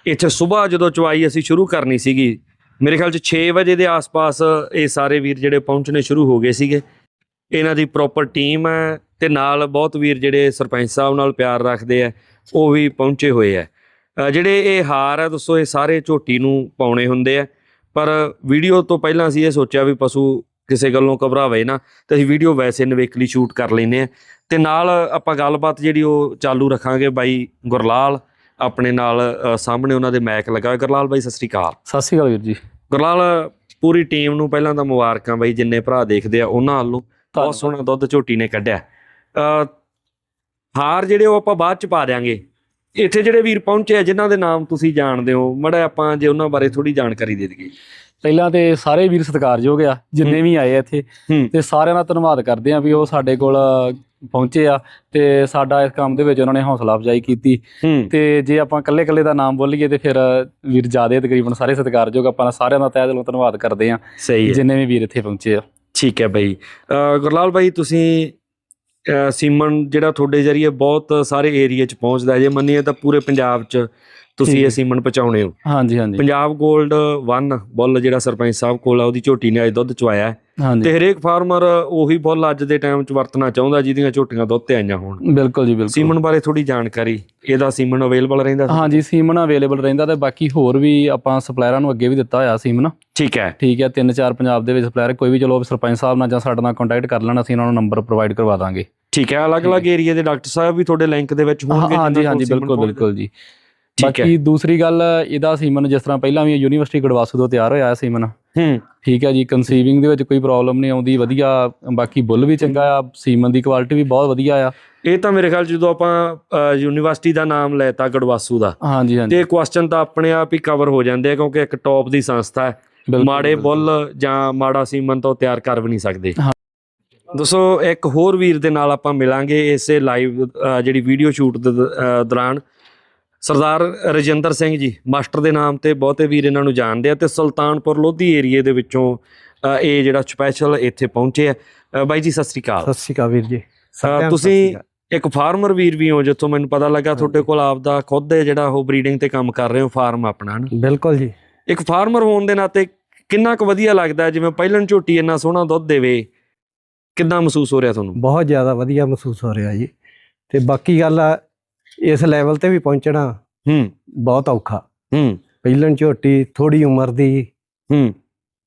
ਇੱਥੇ ਸਵੇਰ ਜਦੋਂ ਚਵਾਈ ਅਸੀਂ ਸ਼ੁਰੂ ਕਰਨੀ ਸੀਗੀ ਮੇਰੇ ਖਿਆਲ ਚ 6 ਵਜੇ ਦੇ ਆਸ-ਪਾਸ ਇਹ ਸਾਰੇ ਵੀਰ ਜਿਹੜੇ ਪਹੁੰਚਣੇ ਸ਼ੁਰੂ ਹੋ ਗਏ ਸੀਗੇ। ਇਹਨਾਂ ਦੀ ਪ੍ਰੋਪਰ ਟੀਮ ਹੈ ਤੇ ਨਾਲ ਬਹੁਤ ਵੀਰ ਜਿਹੜੇ ਸਰਪੰਚ ਸਾਹਿਬ ਨਾਲ ਪਿਆਰ ਰੱਖਦੇ ਆ ਉਹ ਵੀ ਪਹੁੰਚੇ ਹੋਏ ਆ ਜਿਹੜੇ ਇਹ ਹਾਰ ਹੈ, ਦੱਸੋ ਇਹ ਸਾਰੇ ਝੋਟੀ ਨੂੰ ਪਾਉਣੇ ਹੁੰਦੇ ਆ ਪਰ ਵੀਡੀਓ ਤੋਂ ਪਹਿਲਾਂ ਅਸੀਂ ਇਹ ਸੋਚਿਆ ਵੀ ਪਸ਼ੂ ਕਿਸੇ ਗੱਲੋਂ ਘਬਰਾਵੇ ਨਾ, ਤੇ ਅਸੀਂ ਵੀਡੀਓ ਵੈਸੇ ਨਵੇਕਲੀ ਸ਼ੂਟ ਕਰ ਲੈਨੇ ਆ ਤੇ ਨਾਲ ਆਪਾਂ ਗੱਲਬਾਤ ਜਿਹੜੀ ਉਹ ਚਾਲੂ ਰੱਖਾਂਗੇ ਬਾਈ ਗੁਰਲਾਲ ਆਪਣੇ ਨਾਲ ਸਾਹਮਣੇ ਉਹਨਾਂ ਦੇ ਮੈਕ ਲੱਗਾ ਹੋਇਆ। ਗੁਰਲਾਲ ਬਾਈ ਸਤਿ ਸ੍ਰੀ ਅਕਾਲ। ਸਤਿ ਸ਼੍ਰੀ ਅਕਾਲ ਵੀਰ ਜੀ। ਗੁਰਲਾਲ ਪੂਰੀ ਟੀਮ ਨੂੰ ਪਹਿਲਾਂ ਤਾਂ ਮੁਬਾਰਕਾਂ ਬਾਈ ਜਿੰਨੇ ਭਰਾ ਦੇਖਦੇ ਆ ਉਹਨਾਂ ਵੱਲੋਂ। ਬਹੁਤ ਸੋਹਣਾ ਦੁੱਧ ਝੋਟੀ ਨੇ ਕੱਢਿਆ। ਅ ਹਾਰ ਜਿਹੜੇ ਉਹ ਆਪਾਂ ਬਾਅਦ ਚ ਪਾ ਦਿਆਂਗੇ। ਇੱਥੇ ਜਿਹੜੇ ਵੀਰ ਪਹੁੰਚੇ ਆ ਜਿਨ੍ਹਾਂ ਦੇ ਨਾਮ ਤੁਸੀਂ ਜਾਣਦੇ ਹੋ ਮੜਾ ਆਪਾਂ ਜੇ ਉਹਨਾਂ ਬਾਰੇ ਥੋੜੀ ਜਾਣਕਾਰੀ ਦੇ ਦਈਏ। ਪਹਿਲਾਂ ਤੇ ਸਾਰੇ ਵੀਰ ਸਤਿਕਾਰਯੋਗ ਆ ਜਿੰਨੇ ਵੀ ਆਏ ਇੱਥੇ। ਤੇ ਸਾਰਿਆਂ ਦਾ ਧੰਨਵਾਦ ਕਰਦੇ ਆ ਵੀ ਉਹ ਸਾਡੇ ਕੋਲ ਪਹੁੰਚੇ ਆ ਤੇ ਸਾਡਾ ਇਸ ਕੰਮ ਦੇ ਵਿੱਚ ਉਹਨਾਂ ਨੇ ਹੌਸਲਾ ਅਫਜ਼ਾਈ ਕੀਤੀ। ਤੇ ਜੇ ਆਪਾਂ ਇਕੱਲੇ ਇਕੱਲੇ ਦਾ ਨਾਮ ਬੋਲੀਏ ਤੇ ਫਿਰ ਵੀਰ ਜਿਆਦੇ ਤਕਰੀਬਨ ਸਾਰੇ ਸਤਿਕਾਰਯੋਗ ਆਪਾਂ ਸਾਰਿਆਂ ਦਾ ਤਹਿ ਦਿਲੋਂ ਧੰਨਵਾਦ ਕਰਦੇ ਆ ਜਿੰਨੇ ਵੀ ਵੀਰ ਇੱਥੇ ਪਹੁੰਚੇ ਆ। ਠੀਕ ਹੈ ਬਾਈ। ਗੁਰਲਾਲ ਬਾਈ ਤੁਸੀਂ ਸੀਮਨ ਜਿਹੜਾ ਤੁਹਾਡੇ ਜਰੀਏ ਬਹੁਤ ਸਾਰੇ ਏਰੀਆ ਚ ਪਹੁੰਚਦਾ। ਜੇ ਮੰਨੀਏ ਤਾਂ ਪੂਰੇ ਪੰਜਾਬ ਚ ਤੁਸੀਂ ਇਹ। ਸੀਮਨ ਪਹੁੰਚਾਉਣੇ ਹੋ। ਹਾਂਜੀ ਹਾਂਜੀ। ਪੰਜਾਬ 골ਡ 1 ਬੁੱਲ ਜਿਹੜਾ ਸਰਪੰਚ ਸਾਹਿਬ ਕੋਲ ਆ ਉਹਦੀ ਝੋਟੀ ਨੇ ਅੱਜ ਦੁੱਧ ਚਵਾਇਆ ਤੇ ਹਰੇਕ ਫਾਰਮਰ ਉਹੀ ਬੁੱਲ ਅੱਜ ਦੇ ਟਾਈਮ 'ਚ ਵਰਤਣਾ ਚਾਹੁੰਦਾ ਜਿਹਦੀਆਂ ਝੋਟੀਆਂ ਦੁੱਧ ਤੇ ਆਈਆਂ ਹੋਣ। ਬਿਲਕੁਲ ਜੀ ਬਿਲਕੁਲ। ਸੀਮਨ ਬਾਰੇ ਥੋੜੀ ਜਾਣਕਾਰੀ ਇਹਦਾ ਸੀਮਨ ਅਵੇਲੇਬਲ ਰਹਿੰਦਾ ਹਾਂਜੀ ਸੀਮਨ ਅਵੇਲੇਬਲ ਰਹਿੰਦਾ ਤੇ ਬਾਕੀ ਹੋਰ ਵੀ ਆਪਾਂ ਸਪਲਾਇਰਾਂ ਨੂੰ ਅੱਗੇ ਵੀ ਦਿੱਤਾ ਹੋਇਆ ਸੀਮਨ। ਠੀਕ ਹੈ। ਠੀਕ ਹੈ ਤਿੰਨ ਚਾਰ ਪੰਜਾਬ ਦੇ ਵਿੱਚ ਸਪਲਾਇਰ ਕੋਈ ਵੀ ਚਲੋ ਸਰਪੰਚ ਸਾਹਿਬ ਨਾਲ ਜਾਂ ਸਾਡੇ ਨਾਲ ਕੰਟੈਕਟ ਕਰ ਲੈਣ ਅਸੀਂ ਉਹਨਾਂ ਨੂੰ ਨੰਬਰ ਪ੍ਰੋਵਾਈਡ ਕਰਵਾ ਦਾਂਗੇ। ਠੀਕ ਹੈ ਅਲੱਗ-ਅਲੱਗ ਏਰੀਆ ਦੇ ਡਾਕਟਰ ਸਾਹਿਬ ਵੀ ਤੁਹਾਡੇ ਲਿੰਕ ਦੇ ਵਿੱਚ ਹੋਣਗੇ ਹਾਂਜੀ ਹਾਂਜੀ ਬਿਲਕੁਲ। ਬਿਲਕੁਲ ਜੀ। ਬਾਕੀ ਦੂਸਰੀ ਗੱਲ ਇਹਦਾ ਸੀਮਨ ਜਿਸ ਤਰ੍ਹਾਂ ਪਹਿਲਾਂ ਵੀ ਯੂਨੀਵਰਸਿਟੀ ਗੜਵਾਸੂ ਤੋਂ ਤਿਆਰ ਹੋਇਆ ਸੀਮਨ। ਹੂੰ। ਠੀਕ ਹੈ ਜੀ ਕਨਸੀਵਿੰਗ ਦੇ ਵਿੱਚ ਕੋਈ ਪ੍ਰੋਬਲਮ ਨਹੀਂ ਆਉਂਦੀ ਵਧੀਆ। ਬਾਕੀ ਬੁੱਲ ਵੀ ਚੰਗਾ ਆ ਸੀਮਨ ਦੀ ਕੁਆਲਿਟੀ ਵੀ ਬਹੁਤ ਵਧੀਆ ਆ। ਇਹ ਤਾਂ ਮੇਰੇ ਖਿਆਲ ਜਦੋਂ ਆਪਾਂ ਯੂਨੀਵਰਸਿਟੀ ਦਾ ਨਾਮ ਲੈਤਾ ਗੜਵਾਸੂ ਦਾ ਹਾਂਜੀ ਹਾਂਜੀ ਤੇ ਕੁਐਸਚਨ ਤਾਂ ਆਪਣੇ ਆਪ ਹੀ ਕਵਰ ਹੋ ਜਾਂਦੇ ਆ ਕਿਉਂਕਿ ਇੱਕ ਟੌਪ ਦੀ ਸੰਸਥਾ ਹੈ। ਮਾੜੇ। ਬੁੱਲ ਜਾਂ ਮਾੜਾ ਸੀਮਨ ਤੋਂ ਤਿਆਰ ਕਰ ਵੀ ਨਹੀਂ ਸਕਦੇ। ਦੋਸਤੋ ਇੱਕ ਹੋਰ ਵੀਰ ਦੇ ਨਾਲ ਆਪਾਂ ਮਿਲਾਂਗੇ ਇਸੇ ਲਾਈਵ ਜਿਹੜੀ ਵੀਡੀਓ ਸ਼ੂਟ ਦੇ ਦੌਰਾਨ। ਸਰਦਾਰ ਰਜਿੰਦਰ ਸਿੰਘ ਜੀ ਮਾਸਟਰ ਦੇ ਨਾਮ ਤੇ ਬਹੁਤੇ ਵੀਰ ਇਹਨਾਂ ਨੂੰ ਜਾਣਦੇ ਆ ਤੇ ਸੁਲਤਾਨਪੁਰ ਲੋਧੀ ਏਰੀਏ ਦੇ ਵਿੱਚੋਂ ਅ, ਇਹ ਜਿਹੜਾ ਸਪੈਸ਼ਲ ਇੱਥੇ ਪਹੁੰਚੇ ਆ। ਅ, ਬਾਈ ਜੀ ਸਤਿ ਸ੍ਰੀ ਅਕਾਲ। ਸਤਿ ਸ਼੍ਰੀ ਅਕਾਲ ਵੀਰ ਜੀ। ਸਾਰਿਆਂ ਨੂੰ ਸਤਿ ਤੁਸੀਂ ਸ਼੍ਰੀ ਅਕਾਲ। ਇੱਕ ਫਾਰਮਰ ਵੀਰ ਵੀ ਹੋ ਜਿੱਥੋਂ ਮੈਨੂੰ ਪਤਾ ਲੱਗਾ ਤੁਹਾਡੇ ਕੋਲ ਆਪਦਾ ਖੁਦ ਦੇ ਜਿਹੜਾ ਉਹ ਬਰੀਡਿੰਗ ਤੇ ਕੰਮ ਕਰ ਰਹੇ ਹੋ ਫਾਰਮ ਆਪਣਾ ਨਾ ਬਿਲਕੁਲ ਜੀ। ਇੱਕ ਫਾਰਮਰ ਹੋਣ ਦੇ ਨਾਤੇ ਕਿੰਨਾ ਕੁ ਵਧੀਆ ਲੱਗਦਾ ਹੈ? ਜਿਵੇਂ ਪਹਿਲਣ ਝੋਟੀ ਇੰਨਾ ਸੋਹਣਾ ਦੁੱਧ ਦੇਵੇ ਕਿੱਦਾਂ ਮਹਿਸੂਸ ਹੋ ਰਿਹਾ ਤੁਹਾਨੂੰ? ਬਹੁਤ ਜ਼ਿਆਦਾ ਵਧੀਆ ਮਹਿਸੂਸ ਹੋ ਰਿਹਾ ਜੀ। ਤੇ ਬਾਕੀ ਗੱਲ ਆ ਇਸ ਲੈਵਲ ਤੇ ਵੀ ਪਹੁੰਚਣਾ ਹੂੰ। ਬਹੁਤ ਔਖਾ। ਹੂੰ। ਪਹਿਲਣ ਝੋਟੀ ਥੋੜੀ ਉਮਰ ਦੀ ਹੂੰ।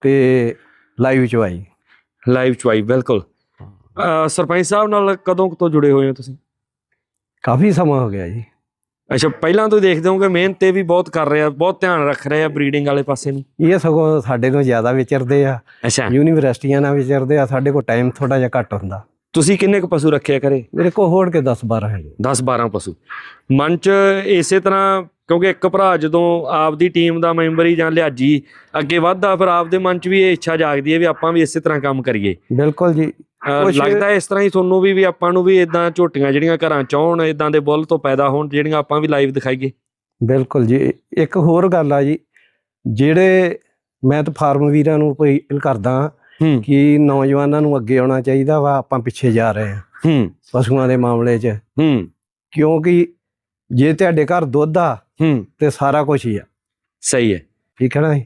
ਤੇ ਲਾਈਵ ਚਵਾਈ ਲਾਈਵ ਚੁਆਈ ਬਿਲਕੁਲ। ਅਹ ਸਰਪੰਚ ਸਾਹਿਬ ਨਾਲ ਕਦੋਂ ਤੋਂ ਜੁੜੇ ਹੋਏ ਹੋ ਤੁਸੀਂ? ਕਾਫੀ ਸਮਾਂ ਹੋ ਗਿਆ ਜੀ। ਅੱਛਾ ਪਹਿਲਾਂ ਤੋਂ ਦੇਖਦੇ ਹੋ ਕਿ ਮਿਹਨਤ ਇਹ ਵੀ ਬਹੁਤ ਕਰ ਰਿਹਾ ਬਹੁਤ ਧਿਆਨ ਰੱਖ ਰਿਹਾ ਬਰੀਡਿੰਗ ਵਾਲੇ ਪਾਸੇ ਨੂੰ। ਇਹ ਸਗੋਂ ਸਾਡੇ ਤੋਂ ਜ਼ਿਆਦਾ ਵਿਚਰਦੇ ਆ। ਅੱਛਾ। ਯੂਨੀਵਰਸਿਟੀਆਂ ਨਾਲ ਵਿਚਰਦੇ ਆ ਸਾਡੇ ਕੋਲ ਟਾਈਮ ਥੋੜਾ ਜਿਹਾ ਘੱਟ ਹੁੰਦਾ। ਤੁਸੀਂ ਕਿੰਨੇ ਕੁ ਪਸ਼ੂ ਰੱਖਿਆ ਕਰੇ? ਮੇਰੇ ਕੋਲ ਹੋੜ ਕੇ 10 12 ਹੈਗੇ 10 12 ਪਸ਼ੂ। ਮਨ ਚ ਇਸੇ ਤਰ੍ਹਾਂ ਕਿਉਂਕਿ ਇੱਕ ਭਰਾ ਜਦੋਂ ਆਪਦੀ ਟੀਮ ਦਾ ਮੈਂਬਰ ਹੀ ਜਾਂ ਲਿਆਜੀ ਅੱਗੇ ਵੱਧਦਾ ਫਿਰ ਆਪਦੇ ਮਨ ਚ ਵੀ ਇਹ ਇੱਛਾ ਜਾਗਦੀ ਹੈ ਵੀ ਆਪਾਂ ਵੀ ਇਸੇ ਤਰ੍ਹਾਂ ਕੰਮ ਕਰੀਏ। ਬਿਲਕੁਲ ਜੀ। ਲੱਗਦਾ ਹੈ ਇਸ ਤਰ੍ਹਾਂ ਹੀ ਤੁਹਾਨੂੰ ਵੀ ਵੀ ਆਪਾਂ ਨੂੰ ਵੀ ਇਦਾਂ ਝੋਟੀਆਂ ਜਿਹੜੀਆਂ ਘਰਾਂ ਚ ਆਉਣ ਇਦਾਂ ਦੇ ਬੁੱਲ ਤੋਂ ਪੈਦਾ ਹੋਣ ਜਿਹੜੀਆਂ ਆਪਾਂ ਵੀ ਲਾਈਵ ਦਿਖਾਈਏ। ਬਿਲਕੁਲ ਜੀ। ਇੱਕ ਹੋਰ ਗੱਲ ਆ ਜੀ ਜਿਹੜੇ ਮੈਂ ਤਾਂ ਫਾਰਮ ਵੀਰਾਂ ਨੂੰ ਕੋਈ ਅਪੀਲ ਕਰਦਾ ਹੂੰ। ਕਿ ਨੌਜਵਾਨਾਂ ਨੂੰ ਅੱਗੇ ਆਉਣਾ ਚਾਹੀਦਾ ਵਾ ਆਪਾਂ ਪਿੱਛੇ ਜਾ ਰਹੇ ਹਾਂ। ਹੂੰ। ਪਸ਼ੂਆਂ ਦੇ ਮਾਮਲੇ 'ਚ। ਹੂੰ। ਕਿਉਂਕਿ ਜੇ ਤੁਹਾਡੇ ਘਰ ਦੁੱਧ ਆ ਹੂੰ। ਤੇ ਸਾਰਾ ਕੁਝ ਹੀ ਆ। ਸਹੀ ਹੈ। ਠੀਕ ਹੈ ਨਾ ਜੀ?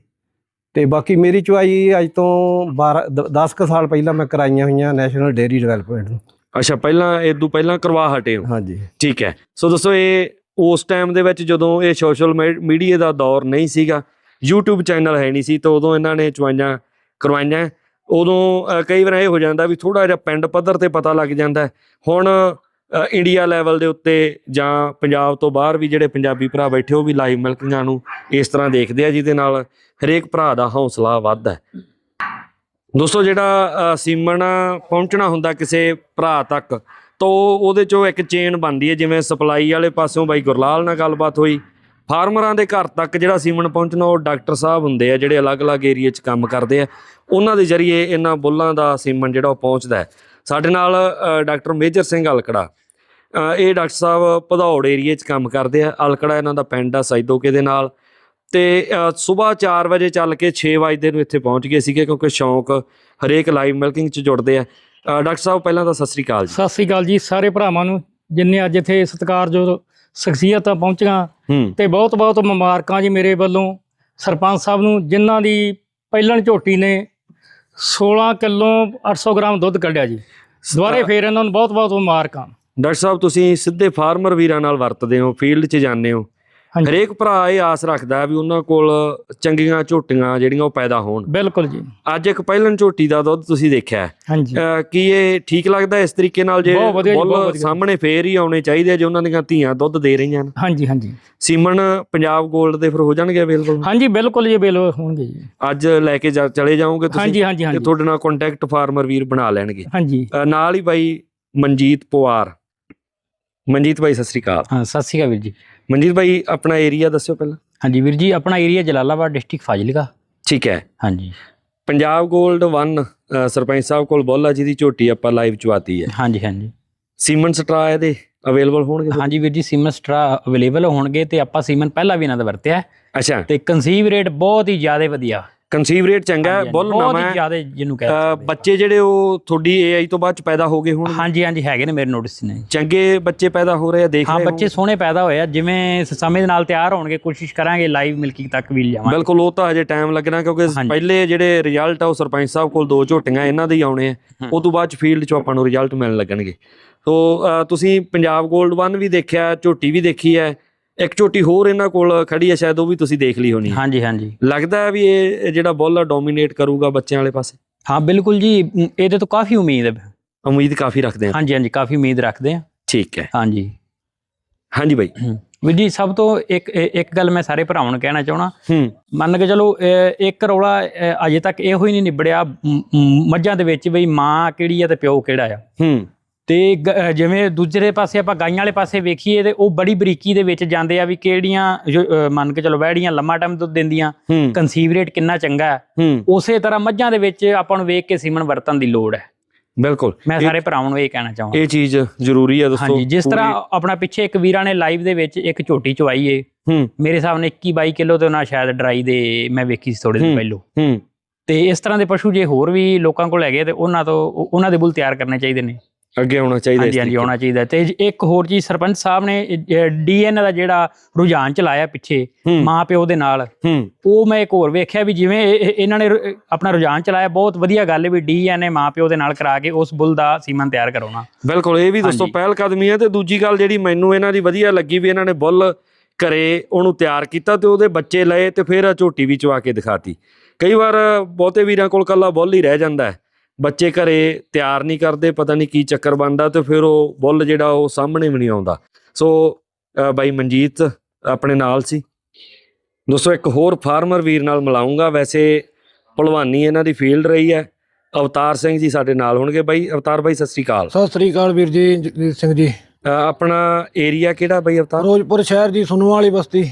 ਤੇ ਬਾਕੀ ਮੇਰੀ ਚੁਆਈ ਅੱਜ ਤੋਂ 12 10 ਕੁ ਸਾਲ ਪਹਿਲਾਂ ਮੈਂ ਕਰਾਈਆਂ ਹੋਈਆਂ ਨੈਸ਼ਨਲ ਡੇਅਰੀ ਡਿਵੈਲਪਮੈਂਟ ਨੂੰ। ਅੱਛਾ ਪਹਿਲਾਂ ਇਦੋਂ ਪਹਿਲਾਂ ਕਰਵਾ ਹਟੇ ਹੋ? ਹਾਂਜੀ। ਠੀਕ ਹੈ। ਸੋ ਦੋਸਤੋ ਇਹ ਉਸ ਟਾਈਮ ਦੇ ਵਿੱਚ ਜਦੋਂ ਇਹ ਸੋਸ਼ਲ ਮੀਡੀਆ ਦਾ ਦੌਰ ਨਹੀਂ ਸੀਗਾ YouTube ਚੈਨਲ ਹੈ ਨਹੀਂ ਸੀ ਤਾਂ ਉਦੋਂ ਇਹਨਾਂ ਨੇ ਚੁਆਈਆਂ ਕਰਵਾਈਆਂ। ਉਦੋਂ ਕਈ ਵਾਰ ਇਹ ਹੋ ਜਾਂਦਾ ਵੀ ਥੋੜਾ ਜਿਹਾ ਪਿੰਡ ਪੱਧਰ ਤੇ ਪਤਾ ਲੱਗ ਜਾਂਦਾ ਹੁਣ ਇੰਡੀਆ ਲੈਵਲ ਦੇ ਉੱਤੇ ਜਾਂ ਪੰਜਾਬ ਤੋਂ ਬਾਹਰ ਵੀ ਜਿਹੜੇ ਪੰਜਾਬੀ ਭਰਾ ਬੈਠੇ ਉਹ ਵੀ ਲਾਈਵ ਮਿਲਕਿੰਗਾਂ ਨੂੰ ਇਸ ਤਰ੍ਹਾਂ ਦੇਖਦੇ ਆ ਜਿਹਦੇ ਨਾਲ ਹਰੇਕ ਭਰਾ ਦਾ ਹੌਸਲਾ ਵੱਧਦਾ ਹੈ। ਦੋਸਤੋ ਜਿਹੜਾ ਅ, ਸੀਮਨ ਪਹੁੰਚਣਾ ਹੁੰਦਾ ਕਿਸੇ ਭਰਾ ਤੱਕ ਤਾਂ ਉਹਦੇ ਚੋਂ ਇੱਕ ਚੇਨ ਬਣਦੀ ਹੈ ਜਿਵੇਂ ਸਪਲਾਈ ਵਾਲੇ ਪਾਸਿਓਂ ਬਾਈ ਗੁਰਲਾਲ ਨਾਲ ਗੱਲਬਾਤ ਹੋਈ। ਫਾਰਮਰਾਂ ਦੇ ਘਰ ਤੱਕ ਜਿਹੜਾ ਸੀਮਨ ਪਹੁੰਚਣਾ, ਉਹ ਡਾਕਟਰ ਸਾਹਿਬ ਹੁੰਦੇ ਆ, ਜਿਹੜੇ ਅਲੱਗ-ਅਲੱਗ ਏਰੀਆ 'ਚ ਕੰਮ ਕਰਦੇ ਆ। ਉਹਨਾਂ ਦੇ ਜ਼ਰੀਏ ਇਹਨਾਂ ਬੁੱਲਾਂ ਦਾ ਸੀਮਨ ਜਿਹੜਾ ਉਹ ਪਹੁੰਚਦਾ ਹੈ। ਸਾਡੇ ਨਾਲ ਡਾਕਟਰ ਮੇਜਰ ਸਿੰਘ ਅਲਕੜਾ। ਇਹ ਡਾਕਟਰ ਸਾਹਿਬ ਭਦੌੜ ਏਰੀਆ 'ਚ ਕੰਮ ਕਰਦੇ ਆ। ਅਲਕੜਾ ਇਹਨਾਂ ਦਾ ਪਿੰਡ ਆ ਸੈਦੋਕੇ ਦੇ ਨਾਲ। ਤੇ ਸਵੇਰ 4 ਵਜੇ ਚੱਲ ਕੇ 6 ਵਜੇ ਨੂੰ ਇੱਥੇ ਪਹੁੰਚ ਗਏ ਸੀਗੇ, ਕਿਉਂਕਿ ਸ਼ੌਂਕ ਹਰੇਕ ਲਾਈਵ ਮਿਲਕਿੰਗ 'ਚ ਜੁੜਦੇ ਆ। ਡਾਕਟਰ ਸਾਹਿਬ, ਪਹਿਲਾਂ ਤਾਂ ਸਤਿ ਸ੍ਰੀ ਅਕਾਲ ਜੀ। ਸਤਿ ਸ੍ਰੀ ਅਕਾਲ ਜੀ, ਸਾਰੇ ਭਰਾਵਾਂ ਨੂੰ, ਜਿੰਨੇ ਅੱਜ ਇੱਥੇ ਸਤਿਕਾਰਯੋਗ ਸ਼ਖਸੀਅਤਾਂ ਪਹੁੰਚੀਆਂ ਤੇ ਬਹੁਤ ਬਹੁਤ ਮੁਬਾਰਕਾਂ ਜੀ ਮੇਰੇ ਵੱਲੋਂ। ਸਰਪੰਚ ਸਾਹਿਬ ਨੂੰ ਜਿਨ੍ਹਾਂ ਦੀ ਪਹਿਲਣ ਝੋਟੀ ਨੇ 16 ਕਿਲੋ 800 ਗ੍ਰਾਮ ਦੁੱਧ ਕੱਢਿਆ ਜੀ। ਦੁਬਾਰੇ ਫੇਰ ਇਹਨਾਂ ਨੂੰ ਬਹੁਤ ਬਹੁਤ ਮੁਬਾਰਕਾਂ। ਡਾਕਟਰ ਸਾਹਿਬ ਤੁਸੀਂ ਸਿੱਧੇ ਫਾਰਮਰ ਵੀਰਾਂ ਨਾਲ ਵਰਤਦੇ ਹੋ ਫੀਲਡ 'ਚ ਜਾਂਦੇ ਹੋ। ਹਰੇਕ ਭਰਾ ਇਹ ਆਸ ਰੱਖਦਾ ਵੀ ਉਹਨਾਂ ਕੋਲ ਚੰਗੀਆਂ ਝੋਟੀਆਂ ਜਿਹੜੀਆਂ ਉਹ ਪੈਦਾ ਹੋਣ। ਬਿਲਕੁਲ ਜੀ। ਅੱਜ ਇੱਕ ਪਹਿਲਨ ਝੋਟੀ ਦਾ ਦੁੱਧ ਤੁਸੀਂ ਦੇਖਿਆ ਹੈ। ਹਾਂਜੀ। ਕੀ ਇਹ ਠੀਕ ਲੱਗਦਾ ਇਸ ਤਰੀਕੇ ਨਾਲ ਜੇ ਬਹੁਤ ਵਧੀਆ ਜੀ, ਬਹੁਤ ਬੁੱਲ ਵਧੀਆ। ਸਾਹਮਣੇ ਫੇਰ ਹੀ ਆਉਣੇ ਚਾਹੀਦੇ ਜੇ ਉਹਨਾਂ ਦੀਆਂ ਧੀਆਂ ਦੁੱਧ ਦੇ ਰਹੀਆਂ ਨੇ? ਹਾਂਜੀ ਹਾਂਜੀ। ਸੀਮਨ ਪੰਜਾਬ 골ਡ ਦੇ ਫਿਰ ਹੋ ਜਾਣਗੇ ਅਵੇਲੇਬਲ ਹਾਂਜੀ ਬਿਲਕੁਲ ਜੀ ਬਿਲ ਹੋਣਗੇ ਜੀ। ਅੱਜ ਲੈ ਕੇ ਚਲੇ ਜਾਓਗੇ ਤੁਸੀਂ ਹਾਂਜੀ ਹਾਂਜੀ ਤੇ ਹਾਂਜੀ ਤੁਹਾਡੇ ਨਾਲ ਕੰਟੈਕਟ ਫਾਰਮਰ ਵੀਰ ਬਣਾ ਲੈਣਗੇ। ਹਾਂਜੀ। ਨਾਲ ਹੀ ਬਾਈ ਮਨਜੀਤ ਪਵਾਰ। ਮਨਜੀਤ ਬਾਈ ਸਤਿ ਸ੍ਰੀ ਅਕਾਲ। ਹਾਂ ਸਤਿ ਸ਼੍ਰੀ ਅਕਾਲ ਵੀਰ ਜੀ। ਮਨਜੀਤ ਬਾਈ ਆਪਣਾ ਏਰੀਆ ਦੱਸਿਓ ਪਹਿਲਾਂ। ਹਾਂਜੀ ਵੀਰ ਜੀ ਆਪਣਾ ਏਰੀਆ ਜਲਾਲਾਬਾਦ ਡਿਸਟ੍ਰਿਕਟ ਫਾਜ਼ਿਲਕਾ। ਠੀਕ ਹੈ। ਹਾਂਜੀ। ਪੰਜਾਬ 골ਡ 1 ਸਰਪੰਚ ਸਾਹਿਬ ਕੋਲ ਬੋਲਾ ਜੀ ਦੀ ਝੋਟੀ ਆਪਾਂ ਲਾਈਵ ਚਵਾਤੀ ਹੈ। ਹਾਂਜੀ ਹਾਂਜੀ। ਸੀਮਨ ਸਟਰਾ ਇਹਦੇ ਅਵੇਲੇਬਲ ਹੋਣਗੇ? ਹਾਂਜੀ ਵੀਰ ਜੀ ਸੀਮਨ ਸਟਰਾ ਅਵੇਲੇਬਲ ਹੋਣਗੇ ਤੇ ਆਪਾਂ ਸੀਮਨ ਪਹਿਲਾਂ ਵੀ ਇਹਨਾਂ ਦਾ ਵਰਤਿਆ ਅੱਛਾ। ਤੇ ਕਨਸੀਵ ਰੇਟ ਬਹੁਤ ਹੀ ਜ਼ਿਆਦਾ ਵਧੀਆ। ਕਨਸੀਵ ਰੇਟ ਚੰਗਾ ਹੈ ਬੁੱਲ ਬਹੁਤ ਨਵਾਂ ਹੀ। ਹੈ ਜ਼ਿਆਦਾ ਜਿਹਨੂੰ ਕਹਿ ਅਹ, ਸਕਦੇ ਹਾਂ। ਬੱਚੇ ਜਿਹੜੇ ਉਹ ਤੁਹਾਡੀ ਏਆਈ ਤੋਂ ਬਾਅਦ ਚ ਪੈਦਾ ਹੋ ਗਏ ਹੋਣਗੇ? ਹਾਂਜੀ ਹਾਂਜੀ ਹੈਗੇ ਨੇ ਮੇਰੇ ਨੋਟਿਸ ਨੇ। ਚੰਗੇ ਬੱਚੇ ਪੈਦਾ ਹੋ ਰਹੇ ਆ ਦੇਖ ਹਾਂ ਰਹੇ ਬੱਚੇ ਸੋਹਣੇ ਪੈਦਾ ਹੋਏ ਆ ਜਿਵੇਂ ਸਮੇਂ ਦੇ ਨਾਲ ਤਿਆਰ ਹੋਣਗੇ ਕੋਸ਼ਿਸ਼ ਕਰਾਂਗੇ ਲਾਈਵ ਮਿਲਕਿੰਗ ਤੱਕ ਵੀ ਲਿਆਵਾਂਗੇ। ਬਿਲਕੁਲ ਉਹ ਤਾਂ ਹਜੇ ਟਾਈਮ ਲੱਗਣਾ ਕਿਉਂਕਿ। ਪਹਿਲੇ ਜਿਹੜੇ ਰਿਜ਼ਲਟ ਆ ਉਹ ਸਰਪੰਚ ਸਾਹਿਬ ਕੋਲ ਦੋ ਝੋਟੀਆਂ ਇਹਨਾਂ ਦੇ ਹੀ ਆਉਣੇ ਆ। ਉਸ ਤੋਂ ਬਾਅਦ ਚ ਫੀਲਡ ਚੋਂ ਆਪਾਂ ਨੂੰ ਰਿਜ਼ਲਟ ਮਿਲਣ ਲੱਗਣਗੇ। ਸੋ ਤੁਸੀਂ ਪੰਜਾਬ 골ਡ 1 ਵੀ ਦੇਖਿਆ ਝੋਟੀ ਵੀ ਦੇਖੀ ਹੈ ਇੱਕ ਝੋਟੀ ਹੋਰ ਇਹਨਾਂ ਕੋਲ ਖੜੀ ਹੈ ਸ਼ਾਇਦ ਉਹ ਵੀ ਤੁਸੀਂ ਦੇਖ ਲਈ ਹੋਣੀ ਹਾਂਜੀ ਹਾਂਜੀ। ਲੱਗਦਾ ਵੀ ਇਹ ਜਿਹੜਾ ਬੁੱਲ ਆ ਡੋਮੀਨੇਟ ਕਰੂਗਾ ਬੱਚਿਆਂ ਵਾਲੇ ਪਾਸੇ? ਹਾਂ ਬਿਲਕੁਲ ਜੀ। ਇਹਦੇ ਤੋਂ ਕਾਫੀ ਉਮੀਦ ਹੈ। ਉਮੀਦ ਕਾਫੀ ਰੱਖਦੇ ਹਾਂ। ਹਾਂਜੀ ਹਾਂਜੀ ਕਾਫੀ ਉਮੀਦ ਰੱਖਦੇ ਆ ਠੀਕ ਹੈ। ਹਾਂਜੀ। ਹਾਂਜੀ ਬਾਈ। ਵੀਰ ਜੀ ਸਭ ਤੋਂ ਇੱਕ ਇੱਕ ਗੱਲ ਮੈਂ ਸਾਰੇ ਭਰਾਵਾਂ ਨੂੰ ਕਹਿਣਾ ਚਾਹਣਾ ਹੂੰ। ਮੰਨ ਕੇ ਚਲੋ ਇੱਕ ਰੌਲਾ ਅਜੇ ਤੱਕ ਇਹੋ ਹੀ ਨਹੀਂ ਨਿਬੜਿਆ। ਮੱਝਾਂ ਦੇ ਵਿੱਚ ਬਈ ਮਾਂ ਕਿਹੜੀ ਆ ਤੇ ਪਿਓ ਕਿਹੜਾ ਆ। ਹੂੰ। ਤੇ ਜਿਵੇਂ ਦੂਜੇ ਪਾਸੇ ਆਪਾਂ ਗਾਈਆਂ ਵਾਲੇ ਪਾਸੇ ਵੇਖੀਏ ਤੇ ਉਹ ਬੜੀ ਬਰੀਕੀ ਦੇ ਵਿੱਚ ਜਾਂਦੇ ਆ ਵੀ ਕਿਹੜੀਆਂ ਮੰਨ ਕੇ ਚਲੋ ਵਹਿੜੀਆਂ ਲੰਮਾ ਟਾਈਮ ਦੁੱਧ ਦਿੰਦੀਆਂ ਕਨਸੀਵ ਰੇਟ ਕਿੰਨਾ ਚੰਗਾ ਹੈ। ਉਸੇ ਤਰ੍ਹਾਂ ਮੱਝਾਂ ਦੇ ਵਿੱਚ ਆਪਾਂ ਨੂੰ ਵੇਖ ਕੇ ਸੀਮਨ ਵਰਤਨ ਦੀ ਲੋੜ ਹੈ। ਬਿਲਕੁਲ। ਮੈਂ ਸਾਰੇ ਭਰਾਵਾਂ ਨੂੰ ਇਹ ਕਹਿਣਾ ਚਾਹਾਂਗਾ। ਇਹ ਚੀਜ਼ ਜ਼ਰੂਰੀ ਹੈ ਦੋਸਤੋ ਹਾਂਜੀ ਜਿਸ ਤਰ੍ਹਾਂ ਆਪਣਾ ਪਿੱਛੇ ਇੱਕ ਵੀਰਾਂ ਨੇ ਲਾਈਵ ਦੇ ਵਿੱਚ ਇੱਕ ਝੋਟੀ ਚਵਾਈ ਏ ਮੇਰੇ ਨਾਲ 21 22 ਕਿਲੋ ਤੇ ਉਹਨਾਂ ਸ਼ਾਇਦ ਡਰਾਈ ਦੇ ਮੈਂ ਵੇਖੀ ਸੀ ਥੋੜੇ ਦਿਨ। ਪਹਿਲੋਂ। ਤੇ ਇਸ ਤਰ੍ਹਾਂ ਦੇ ਪਸ਼ੂ ਜੇ ਹੋਰ ਵੀ ਲੋਕਾਂ ਕੋਲ ਹੈਗੇ ਤੇ ਉਹਨਾਂ ਤੋਂ ਉਹ- ਉਹਨਾਂ ਦੇ ਬੁੱਲ ਤਿਆਰ ਕਰਨੇ ਚਾਹੀਦੇ ਨੇ। ਅੱਗੇ ਆਉਣਾ ਚਾਹੀਦਾ ਹਾਂਜੀ ਹਾਂਜੀ ਆਉਣਾ ਚਾਹੀਦਾ ਤੇ ਇੱਕ ਹੋਰ ਚੀਜ਼ ਸਰਪੰਚ ਸਾਹਿਬ ਨੇ ਡੀਐਨ ਦਾ ਜਿਹੜਾ ਰੁਝਾਨ ਚਲਾਇਆ ਪਿੱਛੇ ਮਾਂ ਪਿਓ ਦੇ ਨਾਲ ਉਹ ਮੈਂ ਇੱਕ ਹੋਰ ਵੇਖਿਆ ਵੀ ਜਿਵੇਂ ਇਹ- ਇਹ- ਇਹਨਾਂ ਨੇ ਆਪਣਾ ਰੁਝਾਨ ਚਲਾਇਆ ਬਹੁਤ ਵਧੀਆ ਗੱਲ ਵੀ ਡੀਐਨ ਮਾਂ ਪਿਓ ਦੇ ਨਾਲ ਕਰਾ ਕੇ ਉਸ ਬੁੱਲ ਦਾ ਸੀਮਨ ਤਿਆਰ ਕਰਾਉਣਾ। ਬਿਲਕੁਲ ਇਹ ਵੀ ਦੋਸਤੋ। ਪਹਿਲ ਕਦਮੀ ਹੈ ਤੇ ਦੂਜੀ ਗੱਲ ਜਿਹੜੀ ਮੈਨੂੰ ਇਹਨਾਂ ਦੀ ਵਧੀਆ ਲੱਗੀ ਵੀ ਇਹਨਾਂ ਨੇ ਬੁੱਲ ਕਰੇ ਉਹਨੂੰ ਤਿਆਰ ਕੀਤਾ ਤੇ ਉਹਦੇ ਬੱਚੇ ਲਏ ਤੇ ਫਿਰ ਝੋਟੀ ਵੀ ਚਵਾ ਕੇ ਦਿਖਾਤੀ। ਕਈ ਵਾਰ ਬਹੁਤੇ ਵੀਰਾਂ ਕੋਲ ਕੱਲਾ ਬੁੱਲ ਹੀ ਰਹਿ ਜਾਂਦਾ ਹੈ। ਬੱਚੇ ਘਰੇ ਤਿਆਰ ਨਹੀਂ ਕਰਦੇ ਪਤਾ ਨਹੀਂ ਕੀ ਚੱਕਰ ਬਣਦਾ ਤੇ ਫਿਰ ਉਹ ਬੁੱਲ ਜਿਹੜਾ ਉਹ ਸਾਹਮਣੇ ਵੀ ਨਹੀਂ ਆਉਂਦਾ। ਸੋ ਬਾਈ ਮਨਜੀਤ ਆਪਣੇ ਨਾਲ ਸੀ। ਦੋਸਤੋ ਇੱਕ ਹੋਰ ਫਾਰਮਰ ਵੀਰ ਨਾਲ ਮਿਲਾਉਂਗਾ। ਵੈਸੇ ਭਲਵਾਨੀ ਇਹਨਾਂ ਦੀ ਫੀਲਡ ਰਹੀ ਹੈ। ਅਵਤਾਰ ਸਿੰਘ ਜੀ ਸਾਡੇ ਨਾਲ ਹੋਣਗੇ ਬਾਈ। ਅਵਤਾਰ ਬਾਈ ਸਤਿ ਸ੍ਰੀ ਅਕਾਲ। ਸਤਿ ਸ੍ਰੀ ਅਕਾਲ ਵੀਰ ਜੀ ਜਗਦੀਪ ਸਿੰਘ ਜੀ। ਆਪਣਾ ਏਰੀਆ ਕਿਹੜਾ ਬਾਈ ਅਵਤਾਰ? ਫਿਰੋਜ਼ਪੁਰ ਸ਼ਹਿਰ ਦੀ ਸੁਨੂ ਵਾਲੀ ਬਸਤੀ।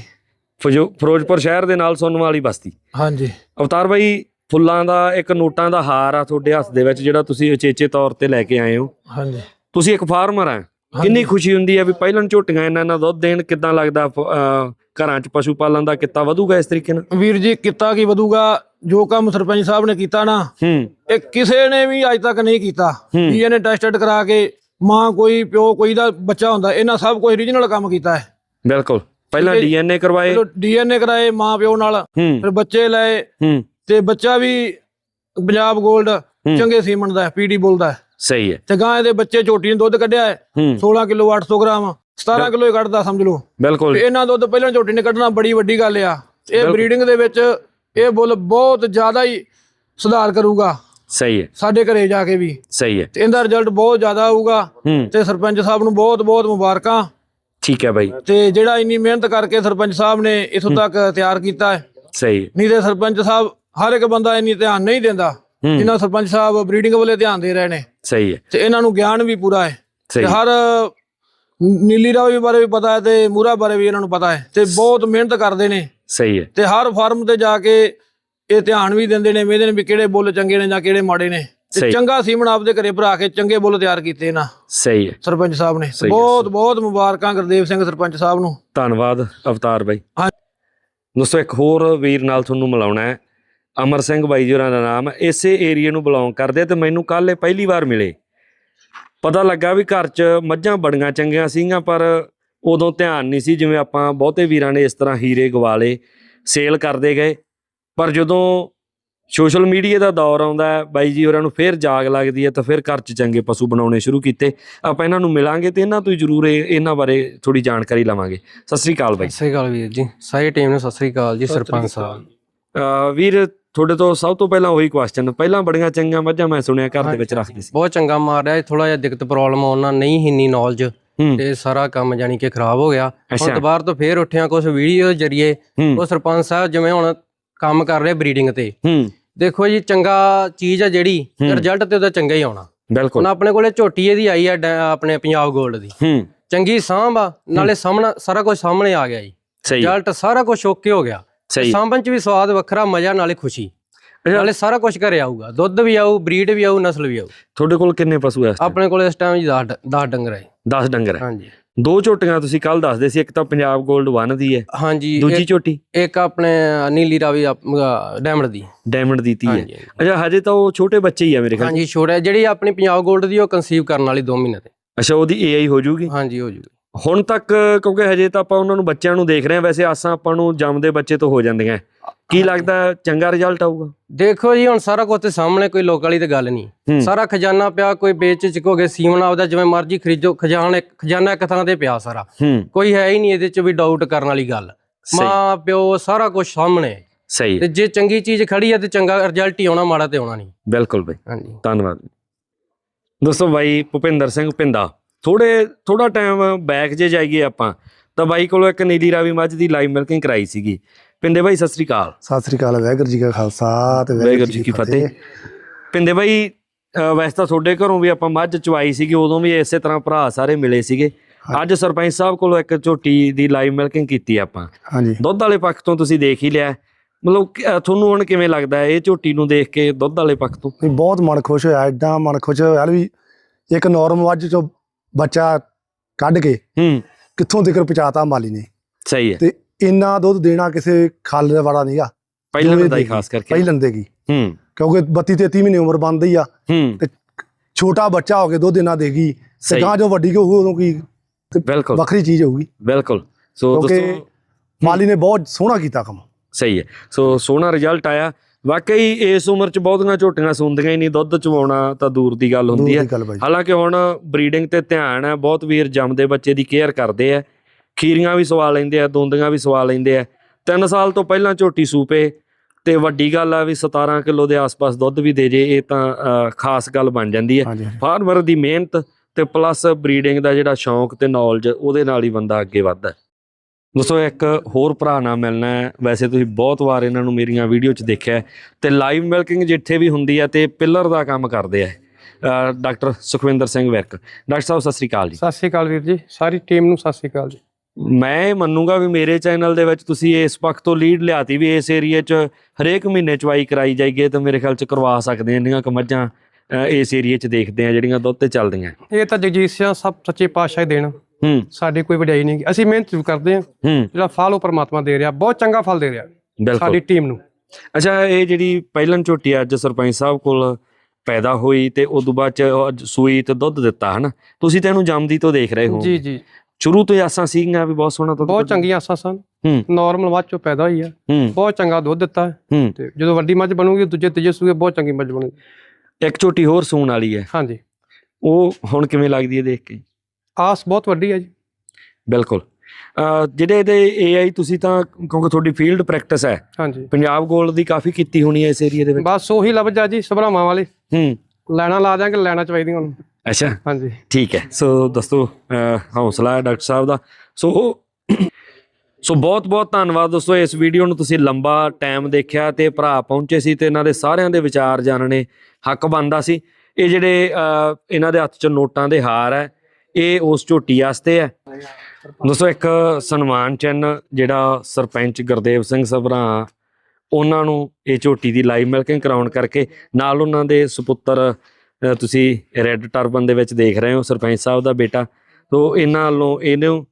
ਫਿਰੋਜ਼ਪੁਰ ਸ਼ਹਿਰ ਦੇ ਨਾਲ ਸੁਣਨ ਵਾਲੀ ਬਸਤੀ। ਹਾਂਜੀ। ਅਵਤਾਰ ਬਾਈ ਫੁੱਲਾਂ ਦਾ ਇੱਕ ਨੋਟਾਂ ਦਾ ਹਾਰ ਆ ਤੁਹਾਡੇ ਹੱਥ ਦੇ ਵਿੱਚ ਜਿਹੜਾ ਤੁਸੀਂ ਉਚੇਚੇ ਤੌਰ ਤੇ ਲੈ ਕੇ ਆਏ ਹੋ। ਹਾਂਜੀ। ਤੁਸੀਂ ਇੱਕ ਫਾਰਮਰ ਆ। ਕਿੰਨੀ ਖੁਸ਼ੀ ਹੁੰਦੀ ਹੈ ਵੀ ਪਹਿਲਾਂ ਝੋਟੀਆਂ ਇਹਨਾਂ ਨਾਲ ਦੁੱਧ ਦੇਣ ਕਿੱਦਾਂ ਲੱਗਦਾ ਘਰਾਂ 'ਚ ਪਸ਼ੂ ਪਾਲਣ ਦਾ ਕਿੱਤਾ ਵਧੂਗਾ ਇਸ ਤਰੀਕੇ ਨਾਲ? ਵੀਰ ਜੀ ਕਿੱਤਾ ਕੀ ਵਧੂਗਾ? ਜੋ ਕੰਮ ਸਰਪੰਚ ਸਾਹਿਬ ਨੇ ਕੀਤਾ ਨਾ ਇਹ ਕਿਸੇ ਨੇ ਵੀ ਅੱਜ ਤੱਕ ਨਹੀਂ ਕੀਤਾ। ਵੀ ਇਹਨੇ ਟੈਸਟਡ ਕਰਾ ਕੇ ਮਾਂ ਕੋਈ ਪਿਓ ਕੋਈ ਦਾ ਬੱਚਾ ਹੁੰਦਾ ਇਹਨਾਂ ਸਭ ਕੁਝ ਰੀਜਨਲ ਕੰਮ ਕੀਤਾ ਹੈ। ਬਿਲਕੁਲ। ਪਹਿਲਾਂ ਜੀ। ਡੀਐਨਏ ਕਰਵਾਏ। ਡੀਐਨਏ ਕਰਾਏ ਮਾਂ ਪਿਓ ਨਾਲ ਫਿਰ ਬੱਚੇ ਲਏ। ਤੇ ਬੱਚਾ ਵੀ ਪੰਜਾਬ 골ਡ ਚੰਗੇ ਸੀਮਨ ਦਾ ਪੀਡੀ ਬੋਲਦਾ ਹੈ। ਸਹੀ ਹੈ। ਤੇ ਗਾਂ ਇਹਦੇ ਬੱਚੇ ਝੋਟੀ ਨੇ ਦੁੱਧ ਕੱਢਿਆ ਹੈ ਹੂੰ। 16 ਕਿਲੋ 800 ਗ੍ਰਾਮ 17 ਕਿਲੋ ਹੀ ਕੱਢਦਾ ਸਮਝ ਲਓ। ਬਿਲਕੁਲ। ਇਹਨਾਂ ਦੁੱਧ ਪਹਿਲਾਂ ਝੋਟੀ ਨੇ ਕੱਢਣਾ ਬੜੀ ਵੱਡੀ ਗੱਲ ਆ। ਇਹ। ਬਰੀਡਿੰਗ ਦੇ ਵਿੱਚ ਇਹ ਬੁੱਲ ਬਹੁਤ ਜ਼ਿਆਦਾ ਹੀ ਸੁਧਾਰ ਕਰੂਗਾ। ਸਹੀ ਹੈ। ਸਾਡੇ ਘਰੇ ਜਾ ਕੇ ਵੀ। ਸਹੀ ਹੈ। ਤੇ ਇਹਦਾ ਰਿਜ਼ਲਟ ਬਹੁਤ ਜ਼ਿਆਦਾ ਆਊਗਾ। ਤੇ ਸਰਪੰਚ ਸਾਹਿਬ ਨੂੰ ਬਹੁਤ ਬਹੁਤ ਮੁਬਾਰਕਾਂ। ਠੀਕ ਹੈ ਬਾਈ। ਤੇ ਜਿਹੜਾ ਇੰਨੀ ਮਿਹਨਤ ਕਰਕੇ ਸਰਪੰਚ ਸਾਹਿਬ ਨੇ ਇਥੋਂ ਤੱਕ ਤਿਆਰ ਕੀਤਾ ਹੈ। ਸਹੀ ਨਹੀਂ ਤੇ ਸਰਪੰਚ ਸਾਹਿਬ ਹਰ ਇੱਕ ਬੰਦਾ ਇੰਨੀ ਧਿਆਨ ਨਹੀਂ ਦਿੰਦਾ ਜਿੰਨਾ ਸਰਪੰਚ ਸਾਹਿਬ ਬਰੀਡਿੰਗ ਵੱਲੇ ਧਿਆਨ ਦੇ ਰਹੇ ਨੇ। ਸਹੀ ਹੈ। ਤੇ ਇਹਨਾਂ ਨੂੰ ਗਿਆਨ ਵੀ ਪੂਰਾ ਹੈ। ਤੇ ਹਰ ਨੀਲੀ ਰਾਵੀ ਬਾਰੇ ਵੀ ਪਤਾ ਹੈ ਤੇ ਮੂਰਾ ਬਾਰੇ ਵੀ ਇਹਨਾਂ ਨੂੰ ਪਤਾ ਹੈ। ਤੇ ਬਹੁਤ ਮਿਹਨਤ ਕਰਦੇ ਨੇ। ਸਹੀ ਹੈ। ਤੇ ਹਰ ਫਾਰਮ ਤੇ ਜਾ ਕੇ ਇਹ ਧਿਆਨ ਵੀ ਦਿੰਦੇ ਨੇ ਵੇਖਦੇ ਨੇ ਵੀ ਕਿਹੜੇ ਬੁੱਲ ਚੰਗੇ ਨੇ ਜਾਂ ਕਿਹੜੇ ਮਾੜੇ ਨੇ। ਤੇ ਚੰਗਾ ਸੀਮਨ ਆਪਦੇ ਘਰੇ ਭਰਾ ਕੇ ਚੰਗੇ ਬੁੱਲ ਤਿਆਰ ਕੀਤੇ ਨਾ ਸਹੀ ਹੈ। ਸਰਪੰਚ ਸਾਹਿਬ ਨੇ। ਬਹੁਤ ਬਹੁਤ ਮੁਬਾਰਕਾਂ ਗੁਰਦੇਵ ਸਿੰਘ ਸਰਪੰਚ ਸਾਹਿਬ ਨੂੰ। ਧੰਨਵਾਦ ਅਵਤਾਰ ਬਾਈ। ਹਾਂ। ਦੋਸਤੋ ਇੱਕ ਹੋਰ ਵੀਰ ਨਾਲ ਤੁਹਾਨੂੰ ਮਿਲਾਉਣਾ ਹੈ। ਅਮਰ ਸਿੰਘ ਬਾਈ ਜੀ ਹੋਰਾਂ ਦਾ ਨਾਮ ਹੈ। ਇਸੇ ਏਰੀਏ ਨੂੰ ਬਿਲੋਂਗ ਕਰਦੇ ਤੇ ਮੈਨੂੰ ਕੱਲ ਇਹ ਪਹਿਲੀ ਵਾਰ ਮਿਲੇ। ਪਤਾ ਲੱਗਾ ਵੀ ਘਰ 'ਚ ਮੱਝਾਂ ਬੜੀਆਂ ਚੰਗੀਆਂ ਸੀਗੀਆਂ ਪਰ ਉਦੋਂ ਧਿਆਨ ਨਹੀਂ ਸੀ ਜਿਵੇਂ ਆਪਾਂ ਬਹੁਤੇ ਵੀਰਾਂ ਨੇ ਇਸ ਤਰ੍ਹਾਂ ਹੀਰੇ ਗਵਾਲੇ ਸੇਲ ਕਰਦੇ ਗਏ। ਪਰ ਜਦੋਂ ਸੋਸ਼ਲ ਮੀਡੀਆ ਦਾ ਦੌਰ ਆਉਂਦਾ ਬਾਈ ਜੀ ਹੋਰਾਂ ਨੂੰ ਫੇਰ ਜਾਗ ਲੱਗਦੀ ਹੈ ਤਾਂ ਫਿਰ ਘਰ 'ਚ ਚੰਗੇ ਪਸ਼ੂ ਬਣਾਉਣੇ ਸ਼ੁਰੂ ਕੀਤੇ। ਆਪਾਂ ਇਹਨਾਂ ਨੂੰ ਮਿਲਾਂਗੇ ਤੇ ਇਹਨਾਂ ਤੋਂ ਹੀ ਜ਼ਰੂਰ ਇਹ- ਇਹਨਾਂ ਬਾਰੇ ਥੋੜੀ ਜਾਣਕਾਰੀ ਲਵਾਂਗੇ। ਸਤਿ ਸ੍ਰੀ ਅਕਾਲ ਬਾਈ। ਸਤਿ ਸ੍ਰੀ ਅਕਾਲ ਵੀਰ ਜੀ ਸਾਰੀ ਟੀਮ ਨੂੰ ਸਤਿ ਸ੍ਰੀ ਅਕਾਲ ਜੀ ਸਰਪੰਚ। ਸਾਹਿਬ। ਵੀਰ ਤੁਹਾਡੇ ਤੋਂ ਸਭ ਤੋਂ ਪਹਿਲਾਂ ਉਹੀ ਕੁਐਸਚਨ ਪਹਿਲਾਂ ਬੜੀਆਂ ਚੰਗੀਆਂ ਮੱਝਾਂ ਮੈਂ ਸੁਣਿਆ ਘਰ ਦੇ ਵਿੱਚ ਰੱਖਦੇ ਸੀ। ਬਹੁਤ ਚੰਗਾ ਮਾਰ ਰਿਹਾ ਥੋੜਾ ਜਿਹਾ ਦਿੱਕਤ ਪ੍ਰੋਬਲਮ ਆਉਣ ਨਹੀਂ ਇੰਨੀ ਨੌਲੇਜ ਤੇ ਸਾਰਾ ਕੰਮ ਜਾਨੀ ਕਿ ਖਰਾਬ ਹੋ ਗਿਆ। ਹੁਣ ਦੁਬਾਰਾ ਤੋਂ ਫੇਰ ਉੱਠਿਆ ਕੁਝ ਵੀਡੀਓ ਜਰੀਏ ਉਹ ਸਰਪੰਚ ਸਾਹਿਬ ਜਿਵੇਂ ਹੁਣ ਕੰਮ ਕਰ ਰਹੇ ਬਰੀਡਿੰਗ ਤੇ। ਦੇਖੋ ਜੀ ਚੰਗਾ ਚੀਜ਼ ਆ ਜਿਹੜੀ। ਰਿਜ਼ਲਟ ਤੇ ਉਹਦਾ ਚੰਗਾ ਹੀ ਆਉਣਾ। ਬਿਲਕੁਲ। ਹੁਣ ਆਪਣੇ ਕੋਲੇ ਝੋਟੀ ਇਹਦੀ ਆਈ ਆ ਆਪਣੇ ਪੰਜਾਬ 골ਡ ਦੀ ਚੰਗੀ ਸਾਂਭ ਆ ਨਾਲੇ ਸਾਹਮਣਾ ਸਾਰਾ ਕੁਝ ਸਾਹਮਣੇ ਆ ਗਿਆ ਜੀ। ਰਿਜ਼ਲਟ ਸਾਰਾ ਕੁਝ ਓਕੇ ਹੋ ਗਿਆ। ਸਹੀ। ਸਾਂਭਣ ਚ ਵੀ ਸਵਾਦ ਵੱਖਰਾ ਮਜ਼ਾ ਨਾਲੇ ਖੁਸ਼ੀ। ਨਾਲੇ ਸਾਰਾ ਕੁਝ ਘਰੇ ਆਊਗਾ। ਦੁੱਧ ਵੀ ਆਊ ਬਰੀਡ ਵੀ ਆਊ ਨਸਲ ਵੀ ਆਊ। ਤੁਹਾਡੇ ਕੋਲ ਕਿੰਨੇ ਪਸ਼ੂ ਐ ਆਪਣੇ ਕੋਲ ਇਸ ਟਾਈਮ ਜੀ 10 10 ਡੰਗਰ ਹੈ 10 ਡੰਗਰ ਹੈ ਹਾਂਜੀ। ਦੋ ਝੋਟੀਆਂ ਤੁਸੀਂ ਕੱਲ ਦੱਸਦੇ ਸੀ ਇੱਕ ਤਾਂ ਪੰਜਾਬ 골ਡ 1 ਦੀ ਹੈ। ਹਾਂਜੀ ਦੂਜੀ ਝੋਟੀ? ਇੱਕ ਆਪਣੇ ਨੀਲੀ ਰਾਵੀ ਡੈਮਡ ਦੀ। ਡਾਇਮੰਡ ਦੀ ਤੀ ਹੈ। ਅੱਛਾ ਹਜੇ ਤਾਂ ਉਹ ਛੋਟੇ ਬੱਚੇ ਹੀ ਆ ਮੇਰੇ ਖਿਆਲ। ਹਾਂਜੀ ਛੋੜਿਆ ਜਿਹੜੀ ਆਪਣੀ ਪੰਜਾਬ 골ਡ ਦੀ ਉਹ ਕਨਸੀਵ ਕਰਨ ਵਾਲੀ 2 ਮਹੀਨੇ ਤੇ। ਅੱਛਾ ਉਹਦੀ ਏਆਈ ਹੋ ਜੂਗੀ ਹਾਂਜੀ ਹੋ ਜੂਗੀ ਹੁਣ ਤੱਕ ਕਿਉਂਕਿ ਹਜੇ ਤਾਂ ਆਪਾਂ ਉਹਨਾਂ ਨੂੰ ਬੱਚਿਆਂ ਨੂੰ ਦੇਖ ਰਹੇ ਹਾਂ ਵੈਸੇ ਆਸਾਂ ਆਪਾਂ ਨੂੰ ਜੰਮਦੇ ਬੱਚੇ ਤੋਂ ਹੋ ਜਾਂਦੀਆਂ ਕੀ ਲੱਗਦਾ ਚੰਗਾ ਰਿਜ਼ਲਟ ਆਊਗਾ? ਦੇਖੋ ਜੀ ਹੁਣ ਸਾਰਾ ਕੁਝ ਤੇ ਸਾਹਮਣੇ ਕੋਈ ਲੋਕ ਵਾਲੀ ਤੇ ਗੱਲ। ਨਹੀਂ। ਸਾਰਾ ਖਜ਼ਾਨਾ ਪਿਆ ਕੋਈ ਵੇਚ ਚੁੱਕੋਗੇ ਸੀਮਨ ਆਪਦਾ ਜਿਵੇਂ ਮਰਜ਼ੀ ਖਰੀਦੋ ਖਜ਼ਾਨਾ ਇੱਕ ਖਜ਼ਾਨਾ ਇੱਕ ਥਾਂ ਤੇ ਪਿਆ ਸਾਰਾ। ਕੋਈ ਹੈ ਹੀ ਨਹੀਂ ਇਹਦੇ ਚ ਵੀ ਡਾਊਟ ਕਰਨ ਵਾਲੀ ਗੱਲ। ਮਾਂ ਪਿਓ ਸਾਰਾ ਕੁਝ ਸਾਹਮਣੇ। ਸਹੀ। ਤੇ ਜੇ ਚੰਗੀ ਚੀਜ਼ ਖੜੀ ਹੈ ਤੇ ਚੰਗਾ ਰਿਜ਼ਲਟ ਹੀ ਆਉਣਾ ਮਾੜਾ ਤੇ ਆਉਣਾ ਨਹੀਂ। ਬਿਲਕੁਲ ਬਈ। ਹਾਂਜੀ। ਧੰਨਵਾਦ। ਦੋਸਤੋ ਬਾਈ ਭੁਪਿੰਦਰ ਸਿੰਘ ਪਿੰਦਾ ਥੋੜੇ ਥੋੜਾ ਟਾਈਮ ਬੈਕ ਜੇ ਜਾਈਏ ਆਪਾਂ ਤਾਂ ਬਾਈ ਕੋਲੋਂ ਇੱਕ ਨੀਲੀ ਰਾਵੀ ਮੱਝ ਦੀ ਲਾਈਵ ਮਿਲਕਿੰਗ ਕਰਾਈ ਸੀਗੀ। ਪਿੰਦੇ ਬਾਈ ਸਤਿ ਸ੍ਰੀ ਅਕਾਲ। ਸਤਿ ਸ੍ਰੀ ਅਕਾਲ ਵਾਹਿਗੁਰੂ ਜੀ ਕਾ ਖਾਲਸਾ ਤੇ ਵਾਹਿਗੁਰੂ ਜੀ ਕੀ ਫਤਿਹ। ਪਿੰਦੇ ਬਾਈ ਵੈਸੇ ਤਾਂ ਤੁਹਾਡੇ ਘਰੋਂ ਵੀ ਆਪਾਂ ਮੱਝ ਚਵਾਈ ਸੀਗੀ ਉਦੋਂ ਵੀ ਇਸੇ ਤਰ੍ਹਾਂ ਭਰਾ ਸਾਰੇ ਮਿਲੇ ਸੀਗੇ। ਅੱਜ ਸਰਪੰਚ ਸਾਹਿਬ ਕੋਲੋਂ ਇੱਕ ਝੋਟੀ ਦੀ ਲਾਈਵ ਮਿਲਕਿੰਗ ਕੀਤੀ ਆਪਾਂ। ਹਾਂਜੀ। ਦੁੱਧ ਵਾਲੇ ਪੱਖ ਤੋਂ ਤੁਸੀਂ ਦੇਖ ਹੀ ਲਿਆ। ਮਤਲਬ ਤੁਹਾਨੂੰ ਹੁਣ ਕਿਵੇਂ ਲੱਗਦਾ ਹੈ ਇਹ ਝੋਟੀ ਨੂੰ ਦੇਖ ਕੇ ਦੁੱਧ ਵਾਲੇ ਪੱਖ ਤੋਂ? ਬਹੁਤ ਮਨ ਖੁਸ਼ ਹੋਇਆ ਐਡਾ ਮਨ ਖੁਸ਼ ਹੋਇਆ ਵੀ ਇੱਕ ਨੌਰਮ ਮੱਝ ਚੋਂ ਬੱਚਾ ਕੱਢ ਕੇ ਹੂੰ। ਕਿੱਥੋਂ ਤੱਕ ਪਹੁੰਚਾਤਾ ਮਾਲੀ ਨੇ। ਸਹੀ ਹੈ। ਤੇ ਇੰਨਾ ਦੁੱਧ ਦੇਣਾ ਕਿਸੇ ਖਾਲੇ ਵਾਲਾ ਨਹੀਂਗਾ ਪਹਿਲਾਂ ਦਾ ਹੀ। ਖਾਸ ਕਰਕੇ। ਪਹਿਲਨ ਦੇਗੀ ਹੂੰ। ਕਿਉਂਕਿ 32 33 ਮਹੀਨੇ ਉਮਰ ਬੰਦੀ ਆ। ਹੂੰ। ਛੋਟਾ ਬੱਚਾ ਹੋ ਕੇ ਦੁੱਧ ਇੰਨਾ ਦੇਗੀ ਤੇ ਗਾਂ ਜੋ ਵੱਡੀ ਹੋ ਉਦੋਂ ਕੀ ਬਿਲਕੁਲ। ਵੱਖਰੀ ਚੀਜ਼ ਹੋਊਗੀ। ਬਿਲਕੁਲ। ਸੋ ਦੋਸਤੋ ਮਾਲੀ ਨੇ ਬਹੁਤ ਸੋਹਣਾ ਕੀਤਾ ਕੰਮ। ਸਹੀ ਹੈ। ਸੋ ਸੋਹਣਾ ਰਿਜ਼ਲਟ ਆਇਆ। ਵਾਕਈ ਇਸ ਉਮਰ 'ਚ ਬਹੁਤੀਆਂ ਝੋਟੀਆਂ ਸੁੰਦੀਆਂ ਹੀ ਨਹੀਂ ਦੁੱਧ ਚਵਾਉਣਾ ਤਾਂ ਦੂਰ ਦੀ ਗੱਲ ਹੁੰਦੀ ਹੈ। ਹਾਲਾਂਕਿ ਹੁਣ ਬਰੀਡਿੰਗ ਤੇ ਧਿਆਨ ਹੈ ਬਹੁਤ ਵੀਰ ਜੰਮਦੇ ਬੱਚੇ ਦੀ ਕੇਅਰ ਕਰਦੇ ਆ। ਖੀਰੀਆਂ ਵੀ ਸਵਾ ਲੈਂਦੇ ਆ ਦੋਂਦੀਆਂ ਵੀ ਸਵਾ ਲੈਂਦੇ ਆ। 3 ਸਾਲ ਤੋਂ ਪਹਿਲਾਂ ਝੋਟੀ ਸੂਪੇ ਤੇ ਵੱਡੀ ਗੱਲ ਆ ਵੀ 17 ਕਿਲੋ ਦੇ ਆਸ-ਪਾਸ ਦੁੱਧ ਵੀ ਦੇ ਜੇ ਇਹ ਤਾਂ ਖਾਸ ਗੱਲ ਬਣ ਜਾਂਦੀ ਹੈ। ਫਾਰਮਰ ਦੀ ਮਿਹਨਤ ਤੇ ਪਲੱਸ ਬਰੀਡਿੰਗ ਦਾ ਜਿਹੜਾ ਸ਼ੌਂਕ ਤੇ ਨੌਲੇਜ ਉਹਦੇ ਨਾਲ ਹੀ ਬੰਦਾ ਅੱਗੇ ਵੱਧਦਾ। ਦੋਸਤੋ ਇੱਕ ਹੋਰ ਭਰਾ ਨਾਲ ਮਿਲਣਾ ਹੈ। ਵੈਸੇ ਤੁਸੀਂ ਬਹੁਤ ਵਾਰ ਇਹਨਾਂ ਨੂੰ ਮੇਰੀਆਂ ਵੀਡੀਓ 'ਚ ਦੇਖਿਆ ਤੇ ਲਾਈਵ ਮਿਲਕਿੰਗ ਜਿੱਥੇ ਵੀ ਹੁੰਦੀ ਹੈ ਤੇ ਪਿੱਲਰ ਦਾ ਕੰਮ ਕਰਦੇ ਆ ਡਾਕਟਰ ਸੁਖਵਿੰਦਰ ਸਿੰਘ ਵਿਰਕ। ਡਾਕਟਰ ਸਾਹਿਬ ਸਤਿ ਸ੍ਰੀ ਅਕਾਲ ਜੀ। ਸਤਿ ਸ਼੍ਰੀ ਅਕਾਲ ਵੀਰ ਜੀ। ਸਾਰੀ ਟੀਮ ਨੂੰ ਸਤਿ ਸ਼੍ਰੀ ਅਕਾਲ ਜੀ। ਮੈਂ ਇਹ ਮੰਨੂਗਾ ਵੀ ਮੇਰੇ ਚੈਨਲ ਦੇ ਵਿੱਚ ਤੁਸੀਂ ਇਸ ਪੱਖ ਤੋਂ ਲੀਡ ਲਿਆਤੀ ਵੀ ਇਸ ਏਰੀਆ 'ਚ ਹਰੇਕ ਮਹੀਨੇ ਚਵਾਈ ਕਰਾਈ ਜਾਈਏ ਤਾਂ ਮੇਰੇ ਖਿਆਲ 'ਚ ਕਰਵਾ ਸਕਦੇ ਆ ਇੰਨੀਆਂ ਕੁ ਮੱਝਾਂ ਅਹ ਇਸ ਏਰੀਆ 'ਚ ਦੇਖਦੇ ਆ ਜਿਹੜੀਆਂ ਦੁੱਧ ਤੇ ਚੱਲਦੀਆਂ। ਇਹ ਤਾਂ ਜਗਜੀਤ ਸਿੰਘ ਸਭ ਸੱਚੇ ਪਾਤਸ਼ਾਹ ਦੇਣ। ਹੂੰ। ਸਾਡੀ ਕੋਈ ਵਡਿਆਈ ਨਹੀਂ। ਅਸੀਂ ਮਿਹਨਤ ਜ਼ਰੂਰ ਕਰਦੇ ਹਾਂ। ਹੂੰ। ਜਿਹੜਾ ਫਲ ਉਹ ਪਰਮਾਤਮਾ ਦੇ ਰਿਹਾ। ਬਹੁਤ ਚੰਗਾ ਫਲ ਦੇ ਰਿਹਾ। ਸਾਡੀ ਟੀਮ ਨੂੰ। ਅੱਛਾ ਇਹ ਜਿਹੜੀ ਪਹਿਲਨ ਝੋਟੀ ਅੱਜ ਸਰਪੰਚ ਸਾਹਿਬ ਕੋਲ ਪੈਦਾ ਹੋਈ ਤੇ ਉਸ ਤੋਂ ਬਾਅਦ ਚ ਸੂਈ ਤੇ ਦੁੱਧ ਦਿੱਤਾ ਹਨਾ? ਤੁਸੀਂ ਤਾਂ ਇਹਨੂੰ ਜੰਮਦੀ ਤੋਂ ਦੇਖ ਰਹੇ ਹੋ। ਜੀ ਜੀ। ਸ਼ੁਰੂ ਤੋਂ ਹੀ ਆਸਾਂ ਸੀਗੀਆਂ ਵੀ ਬਹੁਤ ਸੋਹਣਾ ਦੁੱਧ ਬਹੁਤ। ਚੰਗੀਆਂ ਆਸਾਂ ਸਨ। ਹੂੰ। ਨਾਰਮਲ ਮੱਝ ਚੋਂ ਪੈਦਾ ਹੋਈ ਆ। ਹੂੰ। ਬਹੁਤ ਚੰਗਾ ਦੁੱਧ ਦਿੱਤਾ। ਤੇ ਜਦੋਂ ਵੱਡੀ ਮੱਝ ਬਣੂਗੀ ਦੂਜੇ ਤੀਜੇ ਸੂਏ ਬਹੁਤ ਚੰਗੀ ਮੱਝ ਬਣੂਗੀ। ਇੱਕ ਝੋਟੀ ਹੋਰ ਸੂਣ ਵਾਲੀ ਹੈ। ਹਾਂਜੀ। ਉਹ ਹੁਣ ਕਿਵੇਂ ਲੱਗਦੀ ਹੈ ਦੇਖ ਕੇ? ਆਸ ਬਹੁਤ ਵੱਡੀ ਹੈ ਜੀ। ਬਿਲਕੁਲ। ਜਿਹੜੇ ਇਹਦੇ ਏਆਈ ਤੁਸੀਂ ਤਾਂ ਕਿਉਂਕਿ ਤੁਹਾਡੀ ਫੀਲਡ ਪ੍ਰੈਕਟਿਸ ਹੈ ਹਾਂਜੀ। ਪੰਜਾਬ ਗੋਲ ਦੀ ਕਾਫੀ ਕੀਤੀ ਹੋਣੀ ਹੈ ਇਸ ਏਰੀਆ ਦੇ ਵਿੱਚ? ਬਸ ਉਹੀ ਲੱਭ ਜਾ ਜੀ ਸਭਰਾਵਾਂ ਵਾਲੇ। ਹੂੰ। ਲੈਣਾ ਲਾ ਦਿਆਂਗੇ ਲੈਣਾ ਚਾਹੀਦੀਆਂ ਉਹਨੂੰ। ਅੱਛਾ। ਹਾਂਜੀ। ਠੀਕ ਹੈ। ਸੋ ਦੋਸਤੋ ਹੌਸਲਾ ਹੈ ਡਾਕਟਰ ਸਾਹਿਬ ਦਾ। ਸੋ ਸੋ ਬਹੁਤ ਬਹੁਤ ਧੰਨਵਾਦ ਦੋਸਤੋ ਇਸ ਵੀਡੀਓ ਨੂੰ ਤੁਸੀਂ ਲੰਬਾ ਟਾਈਮ ਦੇਖਿਆ ਤੇ ਭਰਾ ਪਹੁੰਚੇ ਸੀ ਤੇ ਇਹਨਾਂ ਦੇ ਸਾਰਿਆਂ ਦੇ ਵਿਚਾਰ ਜਾਣਨੇ ਹੱਕ ਬਣਦਾ ਸੀ। ਇਹ ਜਿਹੜੇ ਇਹਨਾਂ ਦੇ ਹੱਥ 'ਚ ਨੋਟਾਂ ਦੇ ਹਾਰ ਹੈ ਇਹ ਉਸ ਝੋਟੀ ਵਾਸਤੇ ਹੈ। ਦੋਸਤੋ ਇੱਕ ਸਨਮਾਨ ਚਿੰਨ੍ਹ ਜਿਹੜਾ ਸਰਪੰਚ ਗੁਰਦੇਵ ਸਿੰਘ ਸਭਰਾ, ਉਹਨਾਂ ਨੂੰ ਇਹ ਝੋਟੀ ਦੀ ਲਾਈਵ ਮਿਲਕਿੰਗ ਕਰਾਉਣ ਕਰਕੇ ਨਾਲ ਉਹਨਾਂ ਦੇ ਸੁਪੁੱਤਰ ਤੁਸੀਂ ਰੈੱਡ ਟਰਬਨ ਦੇ ਵਿੱਚ ਦੇਖ ਰਹੇ ਹੋ ਸਰਪੰਚ ਸਾਹਿਬ ਦਾ ਬੇਟਾ। ਸੋ ਇਹਨਾਂ ਵੱਲੋਂ ਇਹਨੂੰ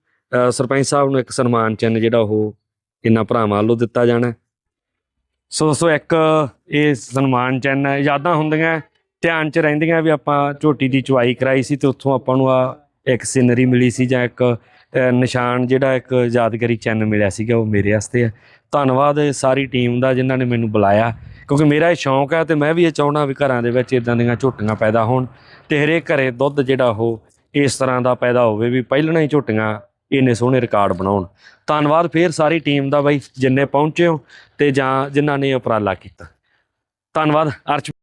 ਸਰਪੰਚ ਸਾਹਿਬ ਨੂੰ ਇੱਕ ਸਨਮਾਨ ਚਿੰਨ੍ਹ ਜਿਹੜਾ ਉਹ ਇਹਨਾਂ ਭਰਾਵਾਂ ਵੱਲੋਂ ਦਿੱਤਾ ਜਾਣਾ ਸੋ ਸੋ ਇੱਕ ਇਹ ਸਨਮਾਨ ਚਿੰਨ੍ਹ ਹੈ ਯਾਦਾਂ ਹੁੰਦੀਆਂ, ਧਿਆਨ 'ਚ ਰਹਿੰਦੀਆਂ ਵੀ ਆਪਾਂ ਝੋਟੀ ਦੀ ਚੁਆਈ ਕਰਾਈ ਸੀ ਤੇ ਉੱਥੋਂ ਆਪਾਂ ਨੂੰ ਆ ਇੱਕ ਸਿਨਰੀ ਮਿਲੀ ਸੀ ਜਾਂ ਇੱਕ ਨਿਸ਼ਾਨ ਜਿਹੜਾ ਇੱਕ ਯਾਦਗਾਰੀ ਚੈਨ ਮਿਲਿਆ ਸੀਗਾ ਉਹ ਮੇਰੇ ਵਾਸਤੇ ਹੈ ਧੰਨਵਾਦ ਸਾਰੀ ਟੀਮ ਦਾ ਜਿਨ੍ਹਾਂ ਨੇ ਮੈਨੂੰ ਬੁਲਾਇਆ, ਕਿਉਂਕਿ ਮੇਰਾ ਇਹ ਸ਼ੌਂਕ ਹੈ ਤੇ ਮੈਂ ਵੀ ਇਹ ਚਾਹੁੰਦਾ ਵੀ ਘਰਾਂ ਦੇ ਵਿੱਚ ਇਦਾਂ ਦੀਆਂ ਝੋਟੀਆਂ ਪੈਦਾ ਹੋਣ ਤੇ ਹਰੇਕ ਘਰੇ ਦੁੱਧ ਜਿਹੜਾ ਉਹ ਇਸ ਤਰ੍ਹਾਂ ਦਾ ਪੈਦਾ ਹੋਵੇ ਵੀ ਪਹਿਲਾਂ ਹੀ ਝੋਟੀਆਂ ਇੰਨੇ ਸੋਹਣੇ ਰਿਕਾਰਡ ਬਣਾਉਣ। ਧੰਨਵਾਦ ਫੇਰ ਸਾਰੀ ਟੀਮ ਦਾ ਬਾਈ, ਜਿੰਨੇ ਪਹੁੰਚੇ ਹੋ ਤੇ ਜਾਂ ਜਿਨ੍ਹਾਂ ਨੇ ਉਪਰਾਲਾ ਕੀਤਾ। ਧੰਨਵਾਦ, ਅਰਸ਼